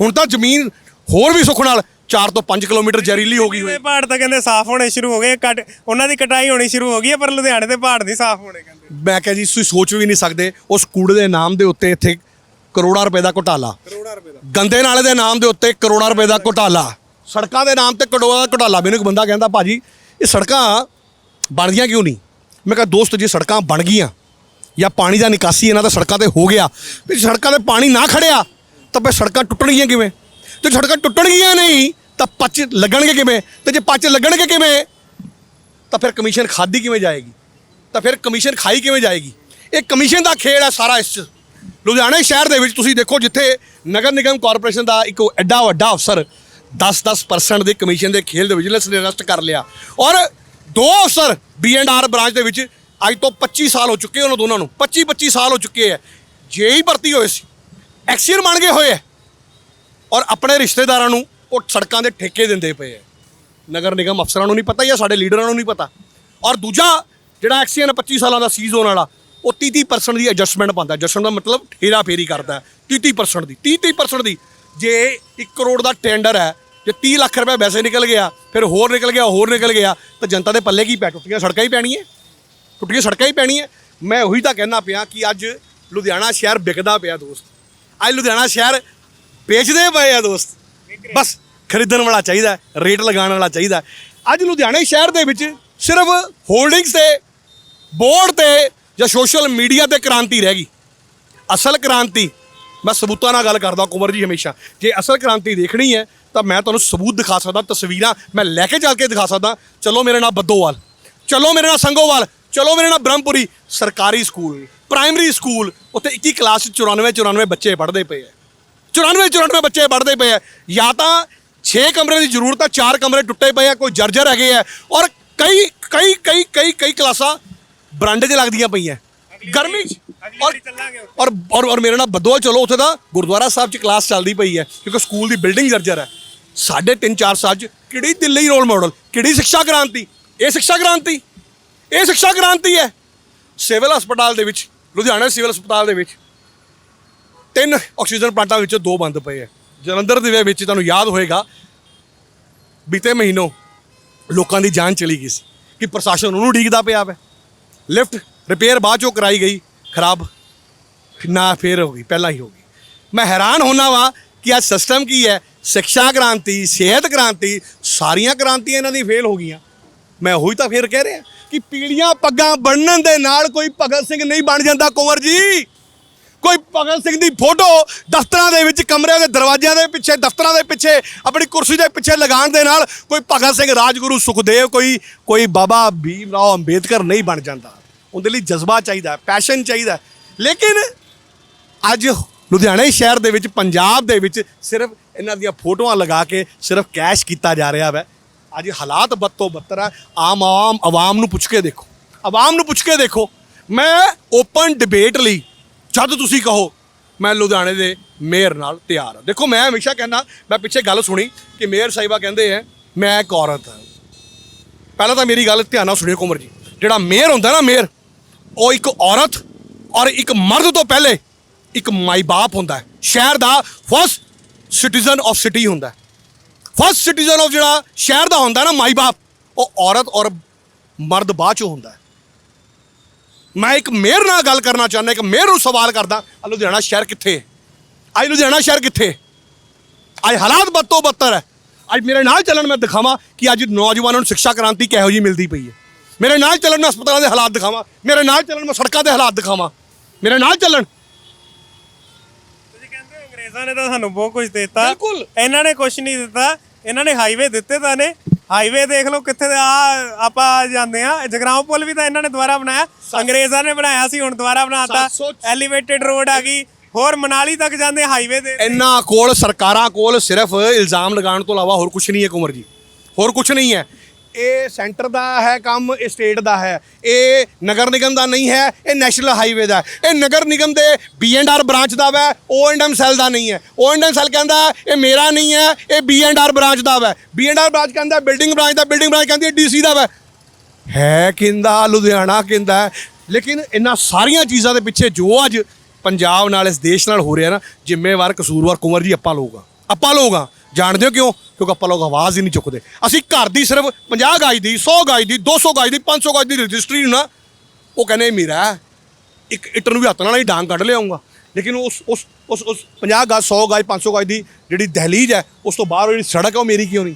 ਹੁਣ ਤਾਂ ਜ਼ਮੀਨ ਹੋਰ ਵੀ ਸੁੱਖ ਨਾਲ 4 ਤੋਂ 5 ਕਿਲੋਮੀਟਰ ਜ਼ਹਿਰੀਲੀ ਹੋ ਗਈ ਹੋਈ। ਪਹਾੜ ਤਾਂ ਕਹਿੰਦੇ ਸਾਫ਼ ਹੋਣੇ ਸ਼ੁਰੂ ਹੋ ਗਏ। ਕੱਟ ਉਹਨਾਂ ਦੀ ਕਟਾਈ ਹੋਣੀ ਸ਼ੁਰੂ ਹੋ ਗਈ ਹੈ ਪਰ ਲੁਧਿਆਣੇ ਦੇ ਪਹਾੜ ਨਹੀਂ ਸਾਫ਼ ਹੋਣੇ ਕਹਿੰਦੇ। ਮੈਂ ਕਿਹਾ ਜੀ ਤੁਸੀਂ ਸੋਚ ਵੀ ਨਹੀਂ ਸਕਦੇ ਉਸ ਕੂੜੇ ਦੇ ਨਾਮ ਦੇ ਉੱਤੇ ਇੱਥੇ ਕਰੋੜਾਂ ਰੁਪਏ ਦਾ ਘੁਟਾਲਾ। ਕਰੋੜਾਂ ਰੁਪਏ ਦਾ। ਗੰਦੇ ਨਾਲੇ ਦੇ ਨਾਮ ਦੇ ਉੱਤੇ ਕਰੋੜਾਂ ਰੁਪਏ ਦਾ ਘੁਟਾਲਾ। ਸੜਕਾਂ ਦੇ ਨਾਮ ਤੇ ਕਰੋੜਾਂ ਦਾ ਘੁਟਾਲਾ। ਮੈਨੂੰ ਇੱਕ ਬੰਦਾ ਕਹਿੰਦਾ ਭਾਜੀ ਇਹ ਸੜਕਾਂ ਬਣਦੀਆਂ ਕਿਉਂ ਨਹੀਂ? ਮੈਂ ਕਿਹਾ, ਦੋਸਤ, ਜੇ ਸੜਕਾਂ ਬਣ ਗਈਆਂ ਜਾਂ ਪਾਣੀ ਦਾ ਨਿਕਾਸੀ ਇਹਨਾਂ ਦਾ ਸੜਕਾਂ ਤੇ ਹੋ ਗਿਆ ਤੇ ਸੜਕਾਂ ਤੇ ਪਾਣੀ ਨਾ ਖੜਿਆ, ਤਾਂ ਫਿਰ ਸੜਕਾਂ ਟੁੱਟਣਗੀਆਂ ਕਿਵੇਂ? ਤੇ ਸੜਕਾਂ ਟੁੱਟਣਗੀਆਂ ਨਹੀਂ, ਤਾਂ ਪੱਚ ਲੱਗਣਗੇ ਕਿਵੇਂ? ਤੇ ਜੇ ਪੱਚ ਲੱਗਣਗੇ ਕਿਵੇਂ, ਤਾਂ ਫਿਰ ਕਮਿਸ਼ਨ ਖਾਦੀ ਕਿਵੇਂ ਜਾਏਗੀ? ਤਾਂ ਫਿਰ ਕਮਿਸ਼ਨ ਖਾਈ ਕਿਵੇਂ ਜਾਏਗੀ? ਇਹ ਕਮਿਸ਼ਨ ਦਾ ਖੇਡ ਹੈ ਸਾਰਾ ਇਸ 'ਚ। ਲੁਧਿਆਣਾ ਸ਼ਹਿਰ ਦੇ ਵਿੱਚ ਤੁਸੀਂ ਦੇਖੋ, ਜਿੱਥੇ ਨਗਰ ਨਿਗਮ ਕਾਰਪੋਰੇਸ਼ਨ ਦਾ ਇੱਕ ਐਡਾ ਵੱਡਾ ਅਫਸਰ 10-10% ਦੇ ਕਮਿਸ਼ਨ ਦੇ ਖੇਲ ਦੇ ਵਿਜੀਲੈਂਸ ਨੇ ਅਰੈਸਟ ਕਰ ਲਿਆ। ਔਰ ਦੋ ਅਫਸਰ ਬੀਐਨਆਰ ਬ੍ਰਾਂਚ ਦੇ ਵਿੱਚ ਅੱਜ ਤੋਂ 25 ਸਾਲ ਹੋ ਚੁੱਕੇ ਉਹਨਾਂ ਦੋਨਾਂ ਨੂੰ। 25-25 ਸਾਲ ਹੋ ਚੁੱਕੇ ਹੈ ਜੇ ਹੀ ਭਰਤੀ ਹੋਏ ਸੀ, ਐਕਸੀਅਰ ਬਣ ਗਏ ਹੋਏ ਹੈ ਔਰ ਆਪਣੇ ਰਿਸ਼ਤੇਦਾਰਾਂ ਨੂੰ ਉਹ ਸੜਕਾਂ ਦੇ ਠੇਕੇ ਦਿੰਦੇ ਪਏ ਹੈ ਨਗਰ ਨਿਗਮ ਅਫਸਰਾਂ ਨੂੰ ਨਹੀਂ ਪਤਾ ਜਾਂ ਸਾਡੇ ਲੀਡਰਾਂ ਨੂੰ ਨਹੀਂ ਪਤਾ। ਔਰ ਦੂਜਾ ਜਿਹੜਾ ਐਕਸੀਅਨ 25 ਸਾਲਾਂ ਦਾ ਸੀਜ਼ ਹੋਣ ਵਾਲਾ, ਉਹ 30-30% ਦੀ ਐਡਜਸਟਮੈਂਟ ਪਾਉਂਦਾ ਐਡਜਸਟਮੈਂਟ ਦਾ ਮਤਲਬ ਠੇਰਾ ਫੇਰੀ ਕਰਦਾ 30-30% ਦੀ 30-30% ਦੀ। ਜੇ 1 ਕਰੋੜ ਦਾ ਟੈਂਡਰ ਹੈ ਜੇ 30 ਲੱਖ ਰੁਪਏ ਵੈਸੇ ਨਿਕਲ ਗਿਆ, ਫਿਰ ਹੋਰ ਨਿਕਲ ਗਿਆ, ਹੋਰ ਨਿਕਲ ਗਿਆ, ਤਾਂ ਜਨਤਾ ਦੇ ਪੱਲੇ ਕੀ ਪੈ? ਟੁੱਟੀਆਂ ਸੜਕਾਂ ਹੀ ਪੈਣੀਆਂ। ਟੁੱਟੀਆਂ ਸੜਕਾਂ ਹੀ ਪੈਣੀਆਂ। ਮੈਂ ਉਹੀ ਤਾਂ ਕਹਿਣਾ ਪਿਆ ਕਿ ਅੱਜ ਲੁਧਿਆਣਾ ਸ਼ਹਿਰ ਵਿਕਦਾ ਪਿਆ ਦੋਸਤ। ਅੱਜ ਲੁਧਿਆਣਾ ਸ਼ਹਿਰ ਵੇਚਦੇ ਪਏ ਆ ਦੋਸਤ। ਬਸ ਖਰੀਦਣ ਵਾਲਾ ਚਾਹੀਦਾ ਰੇਟ ਲਗਾਉਣ ਵਾਲਾ ਚਾਹੀਦਾ ਅੱਜ ਲੁਧਿਆਣੇ ਸ਼ਹਿਰ ਦੇ ਵਿੱਚ ਸਿਰਫ ਹੋਲਡਿੰਗਸ ਤੇ ਬੋਰਡ ਤੇ ਜਾਂ ਸੋਸ਼ਲ ਮੀਡੀਆ ਤੇ ਕ੍ਰਾਂਤੀ ਰਹਿ ਗਈ। ਅਸਲ ਕ੍ਰਾਂਤੀ, ਮੈਂ ਸਬੂਤਾਂ ਨਾਲ ਗੱਲ ਕਰਦਾ ਕੁਮਰ ਜੀ ਹਮੇਸ਼ਾ। ਜੇ ਅਸਲ ਕ੍ਰਾਂਤੀ ਦੇਖਣੀ ਹੈ ਤਾਂ ਮੈਂ ਤੁਹਾਨੂੰ ਸਬੂਤ ਦਿਖਾ ਸਕਦਾ ਤਸਵੀਰਾਂ ਮੈਂ ਲੈ ਕੇ ਚੱਲ ਕੇ ਦਿਖਾ ਸਕਦਾ। ਚਲੋ ਮੇਰੇ ਨਾਲ ਬੱਦੋਵਾਲ ਚਲੋ ਮੇਰੇ ਨਾਲ ਸੰਗੋਵਾਲ ਚਲੋ ਮੇਰੇ ਨਾਲ ਬ੍ਰਹਮਪੁਰੀ ਸਰਕਾਰੀ ਸਕੂਲ ਪ੍ਰਾਇਮਰੀ ਸਕੂਲ ਉੱਥੇ 21 ਕਲਾਸ 'ਚ 94 94 ਬੱਚੇ ਪੜ੍ਹਦੇ ਪਏ ਆ। 94 94 ਬੱਚੇ ਪੜ੍ਹਦੇ ਪਏ ਆ। ਜਾਂ ਤਾਂ 6 ਕਮਰੇ ਦੀ ਜ਼ਰੂਰਤ ਆ 4 ਕਮਰੇ ਟੁੱਟੇ ਪਏ ਆ ਕੋਈ ਜਰਜਰ ਹੈਗੇ ਆ ਔਰ ਕਈ ਕਈ ਕਈ ਕਈ ਕਈ ਕਲਾਸਾਂ ਬਰਾਂਡੇ 'ਚ ਲੱਗਦੀਆਂ ਪਈਆਂ। ਗਰਮੀ 'ਚ। ਔਰ। ਔਰ ਔਰ ਮੇਰੇ ਨਾਲ ਬੱਦੋਲ ਚਲੋ ਉੱਥੇ ਦਾ ਗੁਰਦੁਆਰਾ ਸਾਹਿਬ 'ਚ ਕਲਾਸ ਚੱਲਦੀ ਪਈ ਹੈ ਕਿਉਂਕਿ ਸਕੂਲ ਦੀ ਬਿਲਡਿੰਗ ਜਰਜਰ ਹੈ। ਸਾਢੇ ਤਿੰਨ ਚਾਰ ਸਾਲ 'ਚ ਕਿਹੜੀ ਦਿੱਲੀ ਰੋਲ ਮਾਡਲ ਕਿਹੜੀ ਸਿੱਖਿਆ ਕ੍ਰਾਂਤੀ? ਇਹ ਸਿੱਖਿਆ ਕ੍ਰਾਂਤੀ? ਇਹ ਸਿੱਖਿਆ ਕ੍ਰਾਂਤੀ ਹੈ। ਸਿਵਲ ਹਸਪਤਾਲ ਦੇ ਵਿੱਚ, ਲੁਧਿਆਣਾ ਸਿਵਲ ਹਸਪਤਾਲ ਦੇ ਵਿੱਚ ਤਿੰਨ ਆਕਸੀਜਨ ਪਲਾਂਟਾਂ ਵਿੱਚੋਂ ਦੋ ਬੰਦ ਪਏ ਹੈ। ਜਲੰਧਰ ਦੇ ਵਿੱਚ ਤੁਹਾਨੂੰ ਯਾਦ ਹੋਏਗਾ, ਬੀਤੇ ਮਹੀਨੋਂ ਲੋਕਾਂ ਦੀ ਜਾਨ ਚਲੀ ਗਈ ਸੀ ਕਿ ਪ੍ਰਸ਼ਾਸਨ ਉਹਨੂੰ ਡੀਕਦਾ ਪਿਆ ਹੈ ਲਿਫਟ ਰਿਪੇਅਰ ਬਾਅਦ ਚੋਂ ਕਰਾਈ ਗਈ, ਖਰਾਬ ਨਾ ਫੇਰ ਹੋ ਗਈ, ਪਹਿਲਾਂ ਹੀ ਹੋ ਗਈ। ਮੈਂ ਹੈਰਾਨ ਹੋਣਾ ਵਾਂ ਕਿ ਅੱਜ ਸਿਸਟਮ ਕੀ ਹੈ? ਸਿੱਖਿਆ ਕ੍ਰਾਂਤੀ, ਸਿਹਤ ਕ੍ਰਾਂਤੀ, ਸਾਰੀਆਂ ਕ੍ਰਾਂਤੀਆਂ ਇਹਨਾਂ ਦੀ ਫੇਲ ਹੋ ਗਈਆਂ। ਮੈਂ ਉਹੀ ਤਾਂ ਫੇਰ ਕਹਿ ਰਿਹਾ ਕਿ ਪੀੜੀਆਂ ਪੱਗਾਂ ਬਣਨ ਦੇ ਨਾਲ ਕੋਈ ਭਗਤ ਸਿੰਘ ਨਹੀਂ ਬਣ ਜਾਂਦਾ, ਕੁੰਵਰ ਜੀ। ਕੋਈ ਭਗਤ ਸਿੰਘ ਦੀ ਫੋਟੋ ਦਫ਼ਤਰਾਂ ਦੇ ਵਿੱਚ, ਕਮਰਿਆਂ ਦੇ ਦਰਵਾਜ਼ਿਆਂ ਦੇ ਪਿੱਛੇ, ਦਫ਼ਤਰਾਂ ਦੇ ਪਿੱਛੇ, ਆਪਣੀ ਕੁਰਸੀ ਦੇ ਪਿੱਛੇ ਲਗਾਉਣ ਦੇ ਨਾਲ ਕੋਈ ਭਗਤ ਸਿੰਘ ਰਾਜਗੁਰੂ ਸੁਖਦੇਵ, ਕੋਈ ਕੋਈ ਬਾਬਾ ਭੀਮ ਰਾਓ ਅੰਬੇਦਕਰ ਨਹੀਂ ਬਣ ਜਾਂਦਾ। ਉਹਦੇ ਲਈ ਜਜ਼ਬਾ ਚਾਹੀਦਾ ਪੈਸ਼ਨ ਚਾਹੀਦਾ ਲੇਕਿਨ ਅੱਜ ਲੁਧਿਆਣਾ ਸ਼ਹਿਰ ਦੇ ਵਿੱਚ, ਪੰਜਾਬ ਦੇ ਵਿੱਚ ਸਿਰਫ ਇਹਨਾਂ ਦੀਆਂ ਫੋਟੋਆਂ ਲਗਾ ਕੇ ਸਿਰਫ ਕੈਸ਼ ਕੀਤਾ ਜਾ ਰਿਹਾ ਹੈ ਅੱਜ ਹਾਲਾਤ ਬੱਤੋ ਬੱਤਰ ਹੈ ਆਮ ਆਮ ਆਵਾਮ ਨੂੰ ਪੁੱਛ ਕੇ ਦੇਖੋ। ਆਵਾਮ ਨੂੰ ਪੁੱਛ ਕੇ ਦੇਖੋ। ਮੈਂ ਓਪਨ ਡਿਬੇਟ ਲਈ ਜਦ ਤੁਸੀਂ ਕਹੋ, ਮੈਂ ਲੁਧਿਆਣੇ ਦੇ ਮੇਅਰ ਨਾਲ ਤਿਆਰ ਹਾਂ ਦੇਖੋ, ਮੈਂ ਹਮੇਸ਼ਾ ਕਹਿੰਦਾ, ਮੈਂ ਪਿੱਛੇ ਗੱਲ ਸੁਣੀ ਕਿ ਮੇਅਰ ਸਾਹਿਬਾ ਕਹਿੰਦੇ ਹੈ ਮੈਂ ਇੱਕ ਔਰਤ ਹਾਂ ਪਹਿਲਾਂ ਤਾਂ ਮੇਰੀ ਗੱਲ ਧਿਆਨ ਨਾਲ ਸੁਣਿਓ ਕੁਮਰ ਜੀ। ਜਿਹੜਾ ਮੇਅਰ ਹੁੰਦਾ ਨਾ ਮੇਅਰ ਉਹ ਇੱਕ ਔਰਤ ਔਰ ਇੱਕ ਮਰਦ ਤੋਂ ਪਹਿਲੇ ਇੱਕ ਮਾਈ ਬਾਪ ਹੁੰਦਾ ਹੈ। ਸ਼ਹਿਰ ਦਾ ਫਸਟ ਸਿਟੀਜ਼ਨ ਆਫ ਸਿਟੀ ਹੁੰਦਾ ਫਸਟ ਸਿਟੀਜ਼ਨ ਆਫ ਜਿਹੜਾ ਸ਼ਹਿਰ ਦਾ ਹੁੰਦਾ ਨਾ, ਮਾਈ ਬਾਪ, ਉਹ ਔਰਤ ਔਰ ਮਰਦ ਬਾਅਦ ਚੋਂ ਹੁੰਦਾ ਮੈਂ ਇੱਕ ਮੇਅਰ ਨਾਲ ਗੱਲ ਕਰਨਾ ਚਾਹੁੰਦਾ, ਇੱਕ ਮੇਅਰ ਨੂੰ ਸਵਾਲ ਕਰਦਾ ਆ ਲੁਧਿਆਣਾ ਸ਼ਹਿਰ ਕਿੱਥੇ ਹੈ? ਅੱਜ ਲੁਧਿਆਣਾ ਸ਼ਹਿਰ ਕਿੱਥੇ ਹੈ? ਅੱਜ ਹਾਲਾਤ ਬੱਤੋ ਬੱਤਰ ਹੈ। ਅੱਜ ਮੇਰੇ ਨਾਲ ਚੱਲਣ ਮੈਂ ਦਿਖਾਵਾਂ ਕਿ ਅੱਜ ਨੌਜਵਾਨਾਂ ਨੂੰ ਸਿੱਖਿਆ ਕ੍ਰਾਂਤੀ ਕਿਹੋ ਜਿਹੀ ਮਿਲਦੀ ਪਈ ਹੈ। ਮੇਰੇ ਨਾਲ ਚੱਲਣ ਮੈਂ ਹਸਪਤਾਲਾਂ ਦੇ ਹਾਲਾਤ ਦਿਖਾਵਾਂ, ਮੇਰੇ ਨਾਲ ਚੱਲਣ ਮੈਂ ਸੜਕਾਂ ਦੇ ਹਾਲਾਤ ਦਿਖਾਵਾਂ, ਮੇਰੇ ਨਾਲ ਚੱਲਣ ਅੰਗਰੇਜ਼ਾਂ ਨੇ ਤਾਂ ਸਾਨੂੰ ਬਹੁਤ ਕੁਝ ਦਿੱਤਾ। ਬਿਲਕੁਲ। ਇਹਨਾਂ ਨੇ ਕੁਝ ਨਹੀਂ ਦਿੱਤਾ। ਇਹਨਾਂ ਨੇ ਹਾਈਵੇ ਦਿੱਤੇ ਤਾਂ ਨੇ। ਹਾਈਵੇ ਦੇਖ ਲਓ ਕਿੱਥੇ ਆ ਆਪਾਂ ਜਾਂਦੇ ਆ ਜਗਰਾਉਂ ਪੁਲ ਵੀ ਤਾਂ ਇਹਨਾਂ ਨੇ ਦੁਬਾਰਾ ਬਣਾਇਆ। ਅੰਗਰੇਜ਼ਾਂ ਨੇ ਬਣਾਇਆ ਸੀ ਹੁਣ ਦੁਬਾਰਾ ਬਣਾਤਾ। 700 ਐਲੀਵੇਟਡ ਰੋਡ ਆ ਗਈ। ਹੋਰ ਮਨਾਲੀ ਤੱਕ ਜਾਂਦੇ ਹਾਈਵੇ ਦੇ। ਇਹਨਾਂ ਕੋਲ ਸਰਕਾਰਾਂ ਕੋਲ ਸਿਰਫ ਇਲਜ਼ਾਮ ਲਗਾਉਣ ਤੋਂ ਇਲਾਵਾ ਹੋਰ ਕੁਝ ਨਹੀਂ ਹੈ ਕੁਮਰ ਜੀ। ਹੋਰ ਕੁਝ ਨਹੀਂ ਹੈ। ਇਹ ਸੈਂਟਰ ਦਾ ਹੈ ਕੰਮ, ਇਹ ਸਟੇਟ ਦਾ ਹੈ। ਇਹ ਨਗਰ ਨਿਗਮ ਦਾ ਨਹੀਂ ਹੈ, ਇਹ ਨੈਸ਼ਨਲ ਹਾਈਵੇ ਦਾ ਇਹ ਨਗਰ ਨਿਗਮ ਦੇ ਬੀਐਨਆਰ ਬ੍ਰਾਂਚ ਦਾ ਵੈ ਓ ਐਂਡ ਐਮ ਸੈੱਲ ਦਾ ਨਹੀਂ ਹੈ। ਓ ਐਂਡ ਐਮ ਸੈੱਲ ਕਹਿੰਦਾ ਇਹ ਮੇਰਾ ਨਹੀਂ ਹੈ, ਇਹ ਬੀਐਨਆਰ ਬ੍ਰਾਂਚ ਦਾ ਵਾ। ਬੀਐਨਆਰ ਬ੍ਰਾਂਚ ਕਹਿੰਦਾ ਬਿਲਡਿੰਗ ਬ੍ਰਾਂਚ ਦਾ ਬਿਲਡਿੰਗ ਬ੍ਰਾਂਚ ਕਹਿੰਦੀ ਹੈ ਡੀਸੀ ਦਾ ਵੈ। ਹੈ ਕਿੰਦਾ, ਲੁਧਿਆਣਾ ਕਿੰਦਾ ਲੇਕਿਨ ਇਹਨਾਂ ਸਾਰੀਆਂ ਚੀਜ਼ਾਂ ਦੇ ਪਿੱਛੇ ਜੋ ਅੱਜ ਪੰਜਾਬ ਨਾਲ ਇਸ ਦੇਸ਼ ਨਾਲ ਹੋ ਰਿਹਾ ਨਾ, ਜ਼ਿੰਮੇਵਾਰ ਕਸੂਰਵਾਰ ਕੁੰਵਰ ਜੀ, ਆਪਾਂ ਲੋਕ ਆ ਆਪਾਂ ਲੋਕ ਆ ਜਾਣਦੇ ਹੋ ਕਿਉਂ? ਕਿਉਂਕਿ ਆਪਾਂ ਲੋਕ ਆਵਾਜ਼ ਹੀ ਨਹੀਂ ਚੁੱਕਦੇ। ਅਸੀਂ ਘਰ ਦੀ ਸਿਰਫ 50 ਗਾਜ ਦੀ 100 ਗਾਜ ਦੀ 200 ਗਾਜ ਦੀ 500 ਗਾਜ ਦੀ ਰਜਿਸਟਰੀ ਨੂੰ ਨਾ, ਉਹ ਕਹਿੰਦੇ ਮੇਰਾ ਇੱਕ ਇੱਟ ਨੂੰ ਵੀ ਹੱਥ ਨਾਲ ਹੀ ਡਾਂਗ ਕੱਢ ਲਿਆਉਂਗਾ ਲੇਕਿਨ ਉਸ ਉਸ ਉਸ ਉਸ 50 ਗਾਜ 100 ਗਾਜ 500 ਗਾਜ ਦੀ ਜਿਹੜੀ ਦਹਲੀਜ਼ ਹੈ, ਉਸ ਤੋਂ ਬਾਹਰ ਜਿਹੜੀ ਸੜਕ ਹੈ, ਉਹ ਮੇਰੀ ਕਿਉਂ ਨਹੀਂ?